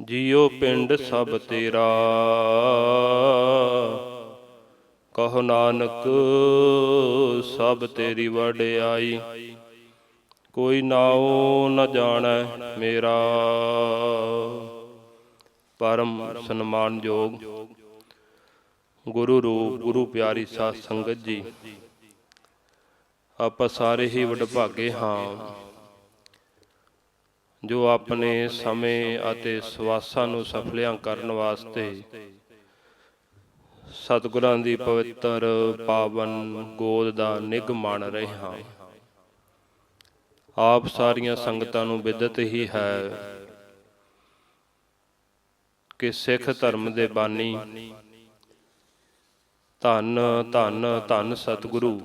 ਜੀਉ ਪਿੰਡ ਸਭ ਤੇਰਾ। ਕਹੋ ਨਾਨਕ, ਸਭ ਤੇਰੀ ਵਡਿਆਈ ਕੋਈ ਨਾਉ ਨ ਜਾਣੈ ਮੇਰਾ। ਪਰਮ ਸਨਮਾਨਯੋਗ ਗੁਰੂ ਰੂਪ, ਗੁਰੂ ਪਿਆਰੀ ਸਾਧ ਸੰਗਤ ਜੀ, ਆਪਾਂ ਸਾਰੇ ਹੀ ਵਡਭਾਗੇ ਹਾਂ। ਜੋ ਆਪਣੇ ਸਮੇਂ ਅਤੇ ਸਵਾਸਾਂ ਨੂੰ ਸਫਲਿਆਂ ਕਰਨ ਵਾਸਤੇ ਸਤਿਗੁਰਾਂ ਦੀ ਪਵਿੱਤਰ ਪਾਵਨ ਗੋਦ ਦਾ ਨਿਗ ਮਾਣ ਰਹੇ ਹਾਂ। ਆਪ ਸਾਰੀਆਂ ਸੰਗਤਾਂ ਨੂੰ ਬਿਦਤ ਹੀ ਹੈ ਕਿ ਸਿੱਖ ਧਰਮ ਦੇ ਬਾਨੀ ਧੰਨ ਧੰਨ ਧੰਨ ਸਤਿਗੁਰੂ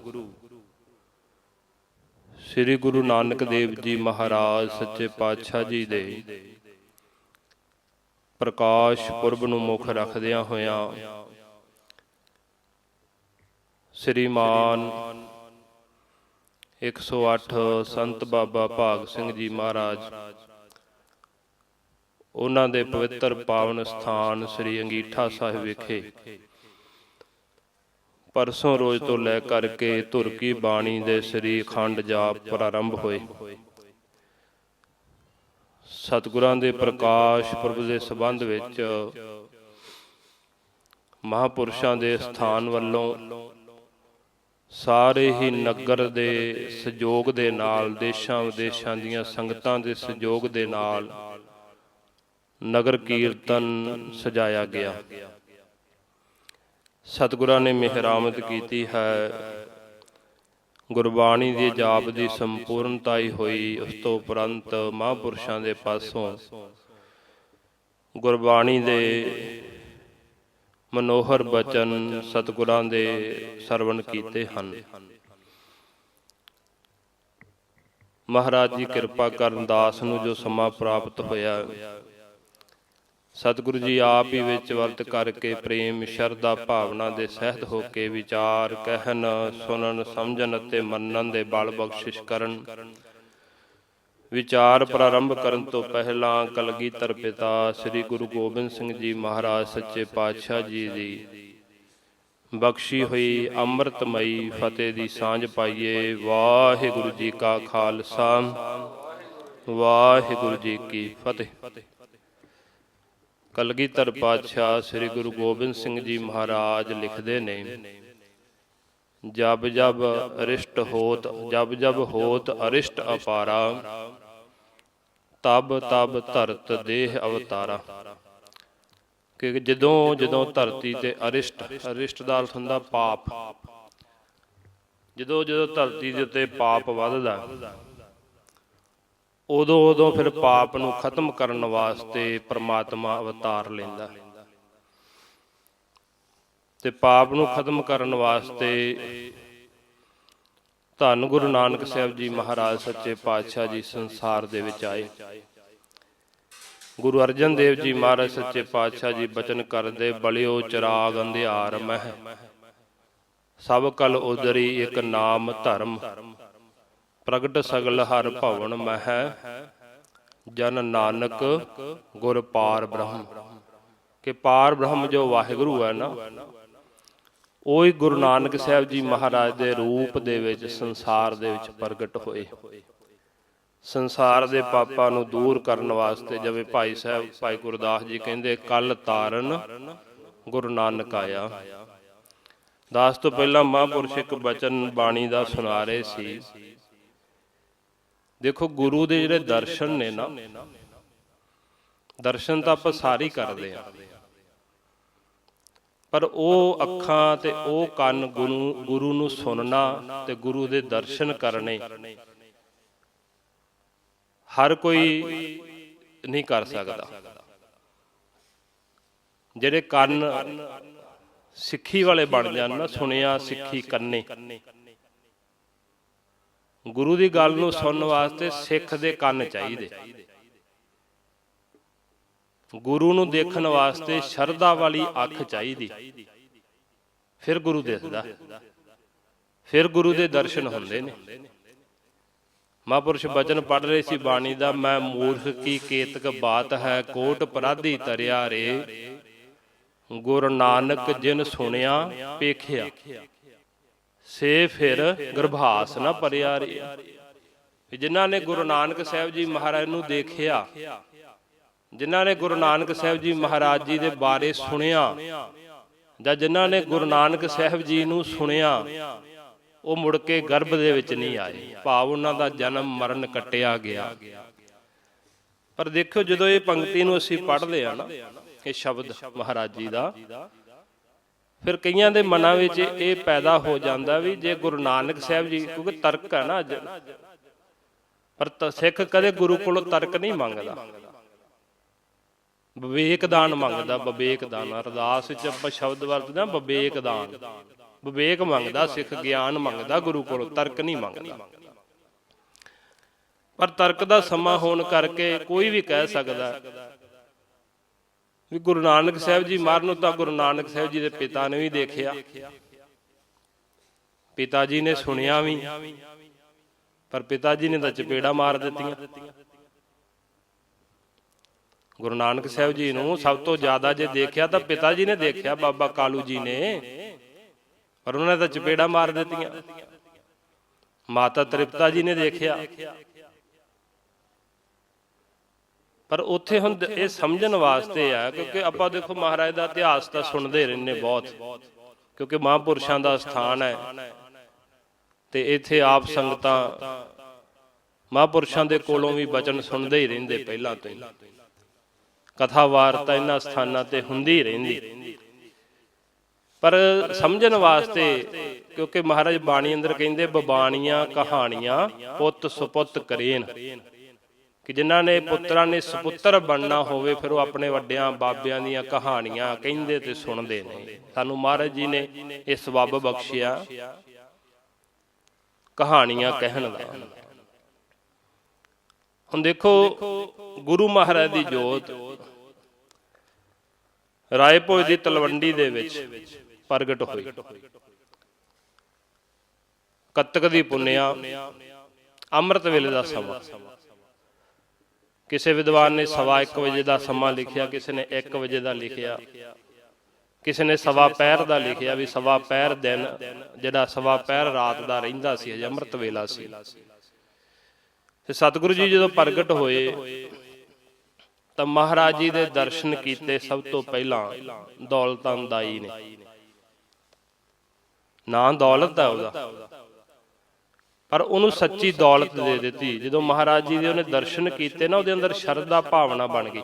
ਸ੍ਰੀ ਗੁਰੂ ਨਾਨਕ ਦੇਵ ਜੀ ਮਹਾਰਾਜ ਸੱਚੇ ਪਾਤਸ਼ਾਹ ਜੀ ਦੇ ਪ੍ਰਕਾਸ਼ ਪੁਰਬ ਨੂੰ ਮੁੱਖ ਰੱਖਦਿਆਂ ਹੋਇਆਂ ਸ੍ਰੀਮਾਨ 108 ਸੰਤ ਬਾਬਾ ਭਾਗ ਸਿੰਘ ਜੀ ਮਹਾਰਾਜ, ਉਹਨਾਂ ਦੇ ਪਵਿੱਤਰ ਪਾਵਨ ਸਥਾਨ ਸ੍ਰੀ ਅੰਗੀਠਾ ਸਾਹਿਬ ਵਿਖੇ ਪਰਸੋਂ ਰੋਜ਼ ਤੋਂ ਲੈ ਕਰਕੇ ਧੁਰ ਕੀ ਬਾਣੀ ਦੇ ਸ੍ਰੀ ਅਖੰਡ ਜਾਪ ਪ੍ਰਾਰੰਭ ਹੋਏ। ਸਤਿਗੁਰਾਂ ਦੇ ਪ੍ਰਕਾਸ਼ ਪੁਰਬ ਦੇ ਸੰਬੰਧ ਵਿੱਚ ਮਹਾਪੁਰਸ਼ਾਂ ਦੇ ਸਥਾਨ ਵੱਲੋਂ ਸਾਰੇ ਹੀ ਨਗਰ ਦੇ ਸਹਿਯੋਗ ਦੇ ਨਾਲ, ਦੇਸ਼ਾਂ ਵਿਦੇਸ਼ਾਂ ਦੀਆਂ ਸੰਗਤਾਂ ਦੇ ਸਹਿਯੋਗ ਦੇ ਨਾਲ ਨਗਰ ਕੀਰਤਨ ਸਜਾਇਆ ਗਿਆ। ਸਤਿਗੁਰਾਂ ਨੇ ਮਿਹਰਾਮਤ ਕੀਤੀ ਹੈ। ਗੁਰਬਾਣੀ ਦੀ ਜਾਪ ਦੀ ਸੰਪੂਰਨਤਾ ਹੀ ਹੋਈ ਉਸ ਤੋਂ ਉਪਰੰਤ ਮਹਾਂਪੁਰਸ਼ਾਂ ਦੇ ਪਾਸੋਂ। ਗੁਰਬਾਣੀ ਦੇ ਮਨੋਹਰ ਬਚਨ ਸਤਿਗੁਰਾਂ ਦੇ ਸਰਵਣ ਕੀਤੇ ਹਨ। ਮਹਾਰਾਜ ਦੀ ਕਿਰਪਾ ਕਰਨ ਦਾਸ ਨੂੰ ਜੋ ਸਮਾਂ ਪ੍ਰਾਪਤ ਹੋਇਆ ਸਤਿਗੁਰੂ ਜੀ ਆਪ ਹੀ ਵਿੱਚ ਵਰਤ ਕਰਕੇ ਪ੍ਰੇਮ ਸ਼ਰਧਾ ਭਾਵਨਾ ਦੇ ਸਹਿਤ ਹੋ ਕੇ ਵਿਚਾਰ ਕਹਿਣ ਸੁਣਨ ਸਮਝਣ ਅਤੇ ਮੰਨਣ ਦੇ ਬਲ ਬਖਸ਼ਿਸ਼ ਕਰਨ। ਵਿਚਾਰ ਪ੍ਰਾਰੰਭ ਕਰਨ ਤੋਂ ਪਹਿਲਾਂ ਕਲਗੀਧਰ ਪਿਤਾ ਸ੍ਰੀ ਗੁਰੂ ਗੋਬਿੰਦ ਸਿੰਘ ਜੀ ਮਹਾਰਾਜ ਸੱਚੇ ਪਾਤਸ਼ਾਹ ਜੀ ਦੀ ਬਖਸ਼ੀ ਹੋਈ ਅੰਮ੍ਰਿਤਮਈ ਫਤਿਹ ਦੀ ਸਾਂਝ ਪਾਈਏ ਵਾਹਿਗੁਰੂ ਜੀ ਕਾ ਖਾਲਸਾ। ਵਾਹਿਗੁਰੂ ਜੀ ਕੀ ਫਤਿਹ। ਕਲਗੀਧਰ ਪਾਤਸ਼ਾਹ ਸ੍ਰੀ ਗੁਰੂ ਗੋਬਿੰਦ ਸਿੰਘ ਜੀ ਮਹਾਰਾਜ ਲਿਖਦੇ ਨੇ, ਜਬ ਜਬ ਅਰਿਸ਼ਟ ਹੋਤ, ਜਬ ਜਬ ਹੋਤ ਅਰਿਸ਼ਟ ਅਪਾਰਾ, ਤਬ ਤਬ ਧਰਤ ਦੇਹ ਅਵਤਾਰਾ। ਕਿ ਜਦੋਂ ਜਦੋਂ ਧਰਤੀ ਤੇ ਅਰਿਸ਼ਟ ਅਰਿਸ਼ਟ ਦਾ ਅਰਥ ਹੁੰਦਾ ਪਾਪ। ਜਦੋਂ ਜਦੋਂ ਧਰਤੀ ਦੇ ਉੱਤੇ ਪਾਪ ਵੱਧਦਾ ਉਦੋਂ ਉਦੋਂ ਫਿਰ ਪਾਪ ਨੂੰ ਖਤਮ ਕਰਨ ਵਾਸਤੇ ਪ੍ਰਮਾਤਮਾ ਅਵਤਾਰ ਲੈਂਦਾ। ਤੇ ਪਾਪ ਨੂੰ ਖਤਮ ਕਰਨ ਵਾਸਤੇ ਧੰਨ ਗੁਰੂ ਨਾਨਕ ਸਾਹਿਬ ਜੀ ਮਹਾਰਾਜ ਸੱਚੇ ਪਾਤਸ਼ਾਹ ਜੀ ਸੰਸਾਰ ਦੇ ਵਿੱਚ ਆਏ। ਗੁਰੂ ਅਰਜਨ ਦੇਵ ਜੀ ਮਹਾਰਾਜ ਸੱਚੇ ਪਾਤਸ਼ਾਹ ਜੀ ਬਚਨ ਕਰਦੇ, ਬਲਿਓ ਚਿਰਾਗ ਅੰਧਿਆਰ ਮਹਿ, ਸਭ ਕਲ ਉਦਰੀ ਇੱਕ ਨਾਮ ਧਰਮ। ਪ੍ਰਗਟ ਸਗਲ ਹਰ ਭਵਨ ਮਹਿ, ਜਨ ਨਾਨਕ ਗੁਰ ਪਾਰ ਬ੍ਰਹਮ। ਕਿ ਪਾਰ ਬ੍ਰਹਮ ਜੋ ਵਾਹਿਗੁਰੂ ਹੈ ਨਾ, ਉਹ ਗੁਰੂ ਨਾਨਕ ਸਾਹਿਬ ਜੀ ਮਹਾਰਾਜ ਦੇ ਰੂਪ ਦੇ ਵਿੱਚ ਸੰਸਾਰ ਦੇ ਵਿੱਚ ਪ੍ਰਗਟ ਹੋਏ। ਸੰਸਾਰ ਦੇ ਪਾਪਾਂ ਨੂੰ ਦੂਰ ਕਰਨ ਵਾਸਤੇ ਜਿਵੇਂ ਭਾਈ ਸਾਹਿਬ, ਭਾਈ ਗੁਰਦਾਸ ਜੀ ਕਹਿੰਦੇ, ਕੱਲ ਤਾਰਨ ਗੁਰੂ ਨਾਨਕ ਆਇਆ। ਦਾਸ ਤੋਂ ਪਹਿਲਾਂ ਮਹਾਂਪੁਰਸ਼ ਇੱਕ ਬਚਨ ਬਾਣੀ ਦਾ ਸੁਣਾ ਰਹੇ ਸੀ ਦੇਖੋ, ਗੁਰੂ ਦੇ ਜਿਹੜੇ ਦਰਸ਼ਨ ਨੇ ਨਾ, ਦਰਸ਼ਨ ਤਾਂ ਆਪਾਂ ਸਾਰੇ ਕਰਦੇ ਆ ਪਰ ਉਹ ਅੱਖਾਂ ਤੇ ਉਹ ਕੰਨ ਗੁਰੂ ਗੁਰੂ ਨੂੰ ਸੁਣਨਾ ਤੇ ਗੁਰੂ ਦੇ ਦਰਸ਼ਨ ਕਰਨੇ ਹਰ ਕੋਈ ਨਹੀਂ ਕਰ ਸਕਦਾ। ਜਿਹੜੇ ਕੰਨ ਸਿੱਖੀ ਵਾਲੇ ਬਣ ਜਾਣ ਨਾ, ਸੁਣਿਆ ਸਿੱਖੀ ਕੰਨੇ। ਗੁਰੂ ਦੀ ਗੱਲ ਨੂੰ ਸੁਣਨ ਵਾਸਤੇ ਸਿੱਖ ਦੇ ਕੰਨ ਚਾਹੀਦੇ। ਗੁਰੂ ਨੂੰ ਦੇਖਣ ਵਾਸਤੇ ਸ਼ਰਧਾ ਵਾਲੀ ਅੱਖ ਚਾਹੀਦੀ। ਫਿਰ ਗੁਰੂ ਦਿਸਦਾ ਫਿਰ ਗੁਰੂ ਦੇ ਦਰਸ਼ਨ ਹੁੰਦੇ ਨੇ। ਮਹਾਪੁਰਸ਼ ਬਚਨ ਪੜ ਰਹੇ ਸੀ ਬਾਣੀ ਦਾ, ਮੈਂ ਮੂਰਖ ਕੀ ਕੇਤਕ ਬਾਤ ਹੈ, ਕੋਟ ਪਰਾਧੀ ਤਰਿਆ ਰੇ। ਗੁਰ ਨਾਨਕ ਜਿਨ ਸੁਣਿਆ, ਪੇਖਿਆ। ਸੇ ਫਿਰ ਗਰਭਾਸ ਨਾ ਪਰਿਆ ਰੇ। ਜਿਨ੍ਹਾਂ ਨੇ ਗੁਰੂ ਨਾਨਕ ਸਾਹਿਬ ਜੀ ਮਹਾਰਾਜ ਨੂੰ ਦੇਖਿਆ, ਜਿਨ੍ਹਾਂ ਨੇ ਗੁਰੂ ਨਾਨਕ ਸਾਹਿਬ ਜੀ ਮਹਾਰਾਜ ਜੀ ਦੇ ਬਾਰੇ ਸੁਣਿਆ ਜਾਂ ਜਿਨ੍ਹਾਂ ਨੇ ਗੁਰੂ ਨਾਨਕ ਸਾਹਿਬ ਜੀ ਨੂੰ ਸੁਣਿਆ, ਉਹ ਮੁੜ ਕੇ ਗਰਭ ਦੇ ਵਿੱਚ ਨਹੀਂ ਆਏ। ਭਾਵ ਉਹਨਾਂ ਦਾ ਜਨਮ ਮਰਨ ਕੱਟਿਆ ਗਿਆ। ਪਰ ਦੇਖੋ ਜਦੋਂ ਇਹ ਪੰਕਤੀ ਨੂੰ ਅਸੀਂ ਪੜ੍ਹਦੇ ਆ ਨਾ, ਇਹ ਸ਼ਬਦ ਮਹਾਰਾਜ ਜੀ ਦਾ ਫਿਰ ਕਈਆਂ ਦੇ ਮਨਾਂ ਵਿੱਚ ਇਹ ਪੈਦਾ ਹੋ ਜਾਂਦਾ ਵੀ ਜੇ ਗੁਰੂ ਨਾਨਕ ਸਾਹਿਬ ਜੀ, ਕਿਉਂਕਿ ਤਰਕ ਹੈ ਨਾ ਅੱਜ। ਪਰ ਸਿੱਖ ਕਦੇ ਗੁਰੂ ਕੋਲੋਂ ਤਰਕ ਨਹੀਂ ਮੰਗਦਾ। ਵਿਵੇਕ ਦਾਨ ਮੰਗਦਾ ਵਿਵੇਕ ਦਾਨ ਅਰਦਾਸ ਵਿੱਚ ਆਪਾਂ ਸ਼ਬਦ ਵਰਤਦੇ ਹਾਂ ਵਿਵੇਕ ਦਾਨ ਵਿਵੇਕ ਮੰਗਦਾ, ਸਿੱਖ ਗਿਆਨ ਮੰਗਦਾ, ਗੁਰੂ ਕੋਲੋਂ ਤਰਕ ਨਹੀਂ ਮੰਗਦਾ। ਪਰ ਤਰਕ ਦਾ ਸਮਾਂ ਹੋਣ ਕਰਕੇ ਕੋਈ ਵੀ ਕਹਿ ਸਕਦਾ ਗੁਰੂ ਨਾਨਕ ਸਾਹਿਬ ਜੀ ਮਰਨ ਤਾਂ ਗੁਰੂ ਨਾਨਕ ਸਾਹਿਬ ਜੀ ਦੇ ਪਿਤਾ ਨੇ ਵੀ ਦੇਖਿਆ। ਪਿਤਾ ਜੀ ਨੇ ਸੁਣਿਆ ਵੀ, ਪਰ ਪਿਤਾ ਜੀ ਨੇ ਤਾਂ ਚਪੇੜਾ ਮਾਰ ਦਿੱਤੀਆਂ। ਗੁਰੂ ਨਾਨਕ ਸਾਹਿਬ ਜੀ ਨੂੰ ਸਭ ਤੋਂ ਜ਼ਿਆਦਾ ਜੇ ਦੇਖਿਆ ਤਾਂ ਪਿਤਾ ਜੀ ਨੇ ਦੇਖਿਆ, ਬਾਬਾ ਕਾਲੂ ਜੀ ਨੇ। ਪਰ ਉਹਨਾਂ ਨੇ ਤਾਂ ਚਪੇੜਾ ਮਾਰ ਦਿੱਤੀਆਂ। ਮਾਤਾ ਤ੍ਰਿਪਤਾ ਜੀ ਨੇ ਦੇਖਿਆ। ਪਰ ਉੱਥੇ ਹੁਣ ਇਹ ਸਮਝਣ ਵਾਸਤੇ ਆ ਕਿਉਂਕਿ ਆਪਾਂ ਦੇਖੋ ਮਹਾਰਾਜ ਦਾ ਇਤਿਹਾਸ ਤਾਂ ਸੁਣਦੇ ਰਹਿੰਦੇ ਬਹੁਤ। ਕਿਉਂਕਿ ਮਹਾਂਪੁਰਸ਼ਾਂ ਦਾ ਸਥਾਨ ਹੈ। ਤੇ ਇੱਥੇ ਆਪ ਸੰਗਤਾਂ ਮਹਾਂਪੁਰਸ਼ਾਂ ਦੇ ਕੋਲੋਂ ਵੀ ਬਚਨ ਸੁਣਦੇ ਹੀ ਰਹਿੰਦੇ ਪਹਿਲਾਂ ਤੋਂ ਹੀ। ਕਥਾ ਵਾਰਤਾ ਇਹਨਾਂ ਸਥਾਨਾਂ ਤੇ ਹੁੰਦੀ ਹੀ ਰਹਿੰਦੀ। ਪਰ ਸਮਝਣ ਵਾਸਤੇ ਕਿਉਂਕਿ ਮਹਾਰਾਜ ਬਾਣੀ ਅੰਦਰ ਕਹਿੰਦੇ ਬਬਾਣੀਆਂ ਕਹਾਣੀਆਂ ਪੁੱਤ ਸੁਪੁੱਤ ਕਰੇਨ। ਕਿ ਜਿਨ੍ਹਾਂ ਨੇ ਪੁੱਤਰਾਂ ਨੇ ਸੁਪੁੱਤਰ ਬਣਨਾ ਹੋਵੇ, ਫਿਰ ਉਹ ਆਪਣੇ ਵੱਡਿਆਂ ਬਾਬਿਆਂ ਦੀਆਂ ਕਹਾਣੀਆਂ ਕਹਿੰਦੇ ਤੇ ਸੁਣਦੇ ਨੇ। ਸਾਨੂੰ ਮਹਾਰਾਜ ਜੀ ਨੇ ਇਹ ਸਬੱਬ ਬਖਸ਼ਿਆ ਕਹਾਣੀਆਂ ਕਹਿਣ ਦਾ। ਹੁਣ ਦੇਖੋ, ਗੁਰੂ ਮਹਾਰਾਜ ਦੀ ਜੋਤ ਰਾਏ ਭੋਜ ਦੀ ਤਲਵੰਡੀ ਦੇ ਵਿੱਚ ਪ੍ਰਗਟ ਹੋਈ। ਕੱਤਕ ਦੀ ਪੁੰਨਿਆ, ਅੰਮ੍ਰਿਤ ਵੇਲੇ ਦਾ ਸਮਾਂ। ਕਿਸੇ ਵਿਦਵਾਨ ਨੇ ਸਵਾ 1 ਵਜੇ ਦਾ ਸਮਾਂ ਲਿਖਿਆ, ਕਿਸੇ ਨੇ 1 ਵਜੇ ਦਾ ਲਿਖਿਆ। ਕਿਸੇ ਨੇ ਸਵਾ ਪੈਰ ਦਾ ਲਿਖਿਆ ਵੀ ਸਵਾ ਪਹਿਰ ਦਿਨ ਜਿਹੜਾ ਸਵਾ ਪਹਿਰ ਰਾਤ ਦਾ ਰਹਿੰਦਾ ਸੀ, ਅਜੇ ਅੰਮ੍ਰਿਤ ਵੇਲਾ ਸੀ। ਤੇ ਸਤਿਗੁਰੂ ਜੀ ਜਦੋਂ ਪ੍ਰਗਟ ਹੋਏ, ਤਾਂ ਮਹਾਰਾਜ ਜੀ ਦੇ ਦਰਸ਼ਨ ਕੀਤੇ ਸਭ ਤੋਂ ਪਹਿਲਾਂ ਦੌਲਤਾਂ ਦਾਈ ਨੇ। ਨਾਂ ਦੌਲਤ ਹੈ ਉਹਦਾ। ਪਰ ਉਹਨੂੰ ਸੱਚੀ ਦੌਲਤ ਦੇ ਦਿੱਤੀ। ਜਦੋਂ ਮਹਾਰਾਜ ਜੀ ਦੇ ਉਹਨੇ ਦਰਸ਼ਨ ਕੀਤੇ ਨਾ, ਉਹਦੇ ਅੰਦਰ ਸ਼ਰਧਾ ਭਾਵਨਾ ਬਣ ਗਈ।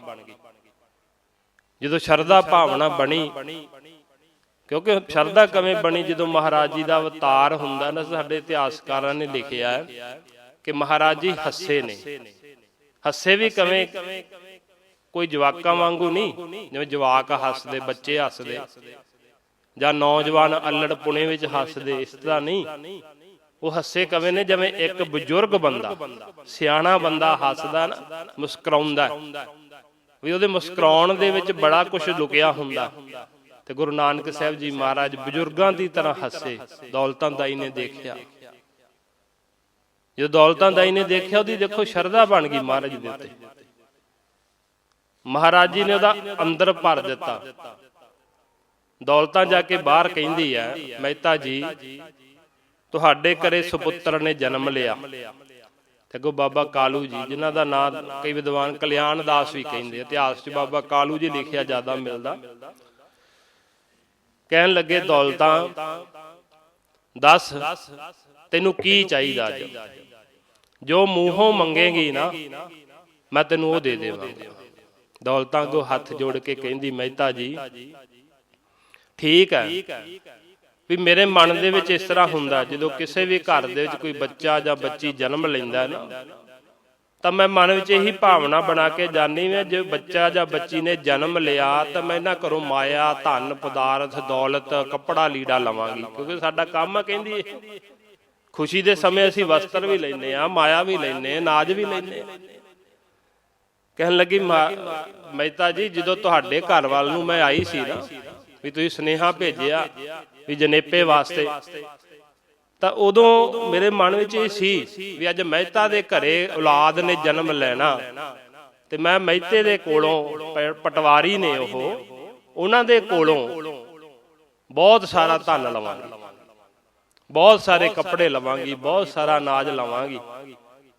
ਜਦੋਂ ਸ਼ਰਧਾ ਭਾਵਨਾ ਬਣੀ, ਕਿਉਂਕਿ ਸ਼ਰਧਾ ਕਿਵੇਂ ਬਣੀ? ਜਦੋਂ ਮਹਾਰਾਜ ਜੀ ਦਾ ਅਵਤਾਰ ਹੁੰਦਾ ਨਾ, ਸਾਡੇ ਇਤਿਹਾਸਕਾਰਾਂ ਨੇ ਲਿਖਿਆ ਹੈ ਕਿ ਮਹਾਰਾਜ ਜੀ ਹੱਸੇ ਨੇ। ਹੱਸੇ ਵੀ ਕਿਵੇਂ? ਕੋਈ ਜਵਾਕਾਂ ਵਾਂਗੂ ਨਹੀਂ, ਜਿਵੇਂ ਜਵਾਕ ਹੱਸਦੇ, ਬੱਚੇ ਹੱਸਦੇ। ਜਾਂ ਨੌਜਵਾਨ ਅਲੜ ਪੁਣੇ ਵਿੱਚ ਹੱਸਦੇ, ਇਸ ਤਰ੍ਹਾਂ ਨਹੀਂ। ਉਹ ਹੱਸੇ ਕਵੇ ਨੇ ਜਿਵੇਂ ਇੱਕ ਬਜ਼ੁਰਗ ਬੰਦਾ, ਸਿਆਣਾ ਬੰਦਾ ਹੱਸਦਾ ਨਾ, ਮੁਸਕਰਾਉਂਦਾ ਵੀ ਉਹਦੇ ਮੁਸਕਰਾਉਣ ਦੇ ਵਿੱਚ ਬੜਾ ਕੁਝ ਲੁਕਿਆ ਹੁੰਦਾ। ਤੇ ਗੁਰੂ ਨਾਨਕ ਸਾਹਿਬ ਜੀ ਮਹਾਰਾਜ ਬਜ਼ੁਰਗਾਂ ਦੀ ਤਰ੍ਹਾਂ ਹੱਸੇ, ਦੌਲਤਾਂ ਦਾਈ ਨੇ ਦੇਖਿਆ। ਜਦੋਂ ਦੌਲਤਾਂ ਦਾਈ ਨੇ ਦੇਖਿਆ, ਉਹਦੀ ਦੇਖੋ ਸ਼ਰਧਾ ਬਣ ਗਈ ਮਹਾਰਾਜ ਦੇ ਉੱਤੇ। ਮਹਾਰਾਜ ਜੀ ਨੇ ਉਹਦਾ ਅੰਦਰ ਭਰ ਦਿੱਤਾ। ਦੌਲਤਾਂ ਜਾ ਕੇ ਬਾਹਰ ਕਹਿੰਦੀ ਹੈ, ਮਹਿਤਾ ਜੀ ਤੁਹਾਡੇ ਘਰੇ ਸੁਪੁੱਤਰ ਨੇ ਜਨਮ ਲਿਆ। ਤੇ ਅੱਗੋਂ ਬਾਬਾ ਕਾਲੂ ਜੀ ਜਿਨ੍ਹਾਂ ਦਾ ਨਾਮ ਕਈ ਵਿਦਵਾਨ ਕਲਿਆਣ ਦਾਸ ਵੀ ਕਹਿੰਦੇ ਇਤਿਹਾਸ 'ਚ ਬਾਬਾ ਕਾਲੂ ਜੀ ਲਿਖਿਆ ਜ਼ਿਆਦਾ ਮਿਲਦਾ। ਕਹਿਣ ਲੱਗੇ ਦੌਲਤਾਂ ਦੱਸ ਤੈਨੂੰ ਕੀ ਚਾਹੀਦਾ ਜੋ ਮੂੰਹੋਂ ਮੰਗੇਗੀ ਨਾ ਮੈਂ ਤੈਨੂੰ ਉਹ ਦੇ ਦੇਵਾਂਗਾ। ਦੌਲਤਾਂ ਕੋ ਹੱਥ ਜੋੜ ਕੇ ਕਹਿੰਦੀ ਮਹਿਤਾ ਜੀ ਠੀਕ ਹੈ। ਵੀ ਮੇਰੇ ਮਨ ਦੇ ਵਿੱਚ ਇਸ ਤਰ੍ਹਾਂ ਹੁੰਦਾ, ਜਦੋਂ ਕਿਸੇ ਵੀ ਘਰ ਦੇ ਵਿੱਚ ਕੋਈ ਬੱਚਾ ਜਾਂ ਬੱਚੀ ਜਨਮ ਲੈਂਦਾ ਨਾ, ਤਾਂ ਮੈਂ ਮਨ ਵਿੱਚ ਇਹੀ ਭਾਵਨਾ ਬਣਾ ਕੇ ਜਾਣੀ ਮੈਂ ਜੇ ਬੱਚਾ ਜਾਂ ਬੱਚੀ ਨੇ ਜਨਮ ਲਿਆ ਤਾਂ ਮੈਂ ਇਹਨਾਂ ਘਰੋਂ ਮਾਇਆ, ਧਨ, ਪਦਾਰਥ, ਦੌਲਤ, ਕੱਪੜਾ, ਲੀੜਾ ਲਵਾਂਗੀ, ਕਿਉਂਕਿ ਸਾਡਾ ਕੰਮ ਹੈ ਕਹਿੰਦੀ ਖੁਸ਼ੀ ਦੇ ਸਮੇਂ ਅਸੀਂ ਵਸਤਰ ਵੀ ਲੈਨੇ ਆ ਮਾਇਆ ਵੀ ਲੈਨੇ ਅਨਾਜ ਵੀ ਲੈਨੇ ਕਹਿਣ ਲੱਗੀ, ਮਾ- ਮਹਿਤਾ ਜੀ, ਜਦੋਂ ਤੁਹਾਡੇ ਘਰ ਵੱਲ ਨੂੰ ਮੈਂ ਆਈ ਸੀ ਨਾ, ਵੀ ਤੁਸੀਂ ਸੁਨੇਹਾ ਭੇਜਿਆ ਵੀ ਜਨੇਪੇ ਵਾਸਤੇ। ਤਾਂ ਉਦੋਂ ਮੇਰੇ ਮਨ ਵਿੱਚ ਇਹ ਸੀ ਵੀ ਅੱਜ ਮਹਿਤਾ ਦੇ ਘਰੇ ਔਲਾਦ ਨੇ ਜਨਮ ਲੈਣਾ। ਤੇ ਮੈਂ ਮਹਿਤੇ ਦੇ ਕੋਲੋਂ ਪਟਵਾਰੀ ਨੇ ਉਹ, ਉਹਨਾਂ ਦੇ ਕੋਲੋਂ ਬਹੁਤ ਸਾਰਾ ਧਨ ਲਵਾਂਗੀ। ਬਹੁਤ ਸਾਰੇ ਕੱਪੜੇ ਲਵਾਂਗੀ, ਬਹੁਤ ਸਾਰਾ ਅਨਾਜ ਲਵਾਂਗੀ।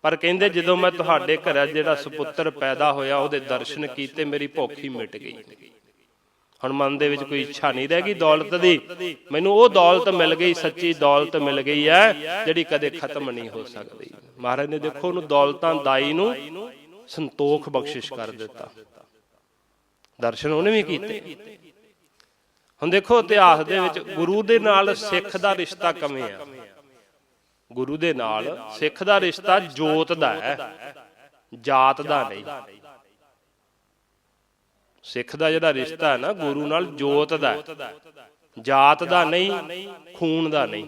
ਪਰ ਕਹਿੰਦੇ ਜਦੋਂ ਮੈਂ ਤੁਹਾਡੇ ਘਰ ਜਿਹੜਾ ਸੁਪੁੱਤਰ ਪੈਦਾ ਹੋਇਆ, ਉਹਦੇ ਦਰਸ਼ਨ ਕੀਤੇ ਮੇਰੀ ਭੁੱਖ ਹੀ ਮਿਟ ਗਈ। ਹੁਣ ਮਨ ਦੇ ਵਿੱਚ ਕੋਈ ਇੱਛਾ ਨਹੀਂ ਰਹਿ ਗਈ ਦੌਲਤ ਦੀ। ਮੈਨੂੰ ਉਹ ਦੌਲਤ ਮਿਲ ਗਈ, ਸੱਚੀ ਦੌਲਤ ਮਿਲ ਗਈ ਹੈ, ਜਿਹੜੀ ਕਦੇ ਖਤਮ ਨਹੀਂ ਹੋ ਸਕਦੀ। ਮਹਾਰਾਜ ਨੇ ਦੇਖੋ ਉਹਨੂੰ ਦੌਲਤਾਂ ਦਾਈ ਨੂੰ ਸੰਤੋਖ ਬਖਸ਼ਿਸ਼ ਕਰ ਦਿੱਤਾ। ਦਰਸ਼ਨ ਉਹਨੇ ਵੀ ਕੀਤੇ। ਹੁਣ ਦੇਖੋ ਇਤਿਹਾਸ ਦੇ ਵਿੱਚ ਗੁਰੂ ਦੇ ਨਾਲ ਸਿੱਖ ਦਾ ਰਿਸ਼ਤਾ ਕਿਵੇਂ ਆ? ਗੁਰੂ ਦੇ ਨਾਲ ਸਿੱਖ ਦਾ ਰਿਸ਼ਤਾ ਜੋਤ ਦਾ ਹੈ, ਜਾਤ ਦਾ ਨਹੀਂ। ਸਿੱਖ ਦਾ ਜਿਹੜਾ ਰਿਸ਼ਤਾ ਹੈ ਨਾ, ਗੁਰੂ ਨਾਲ ਜੋਤ ਦਾ ਜਾਤ ਦਾ ਨਹੀਂ, ਖੂਨ ਦਾ ਨਹੀਂ।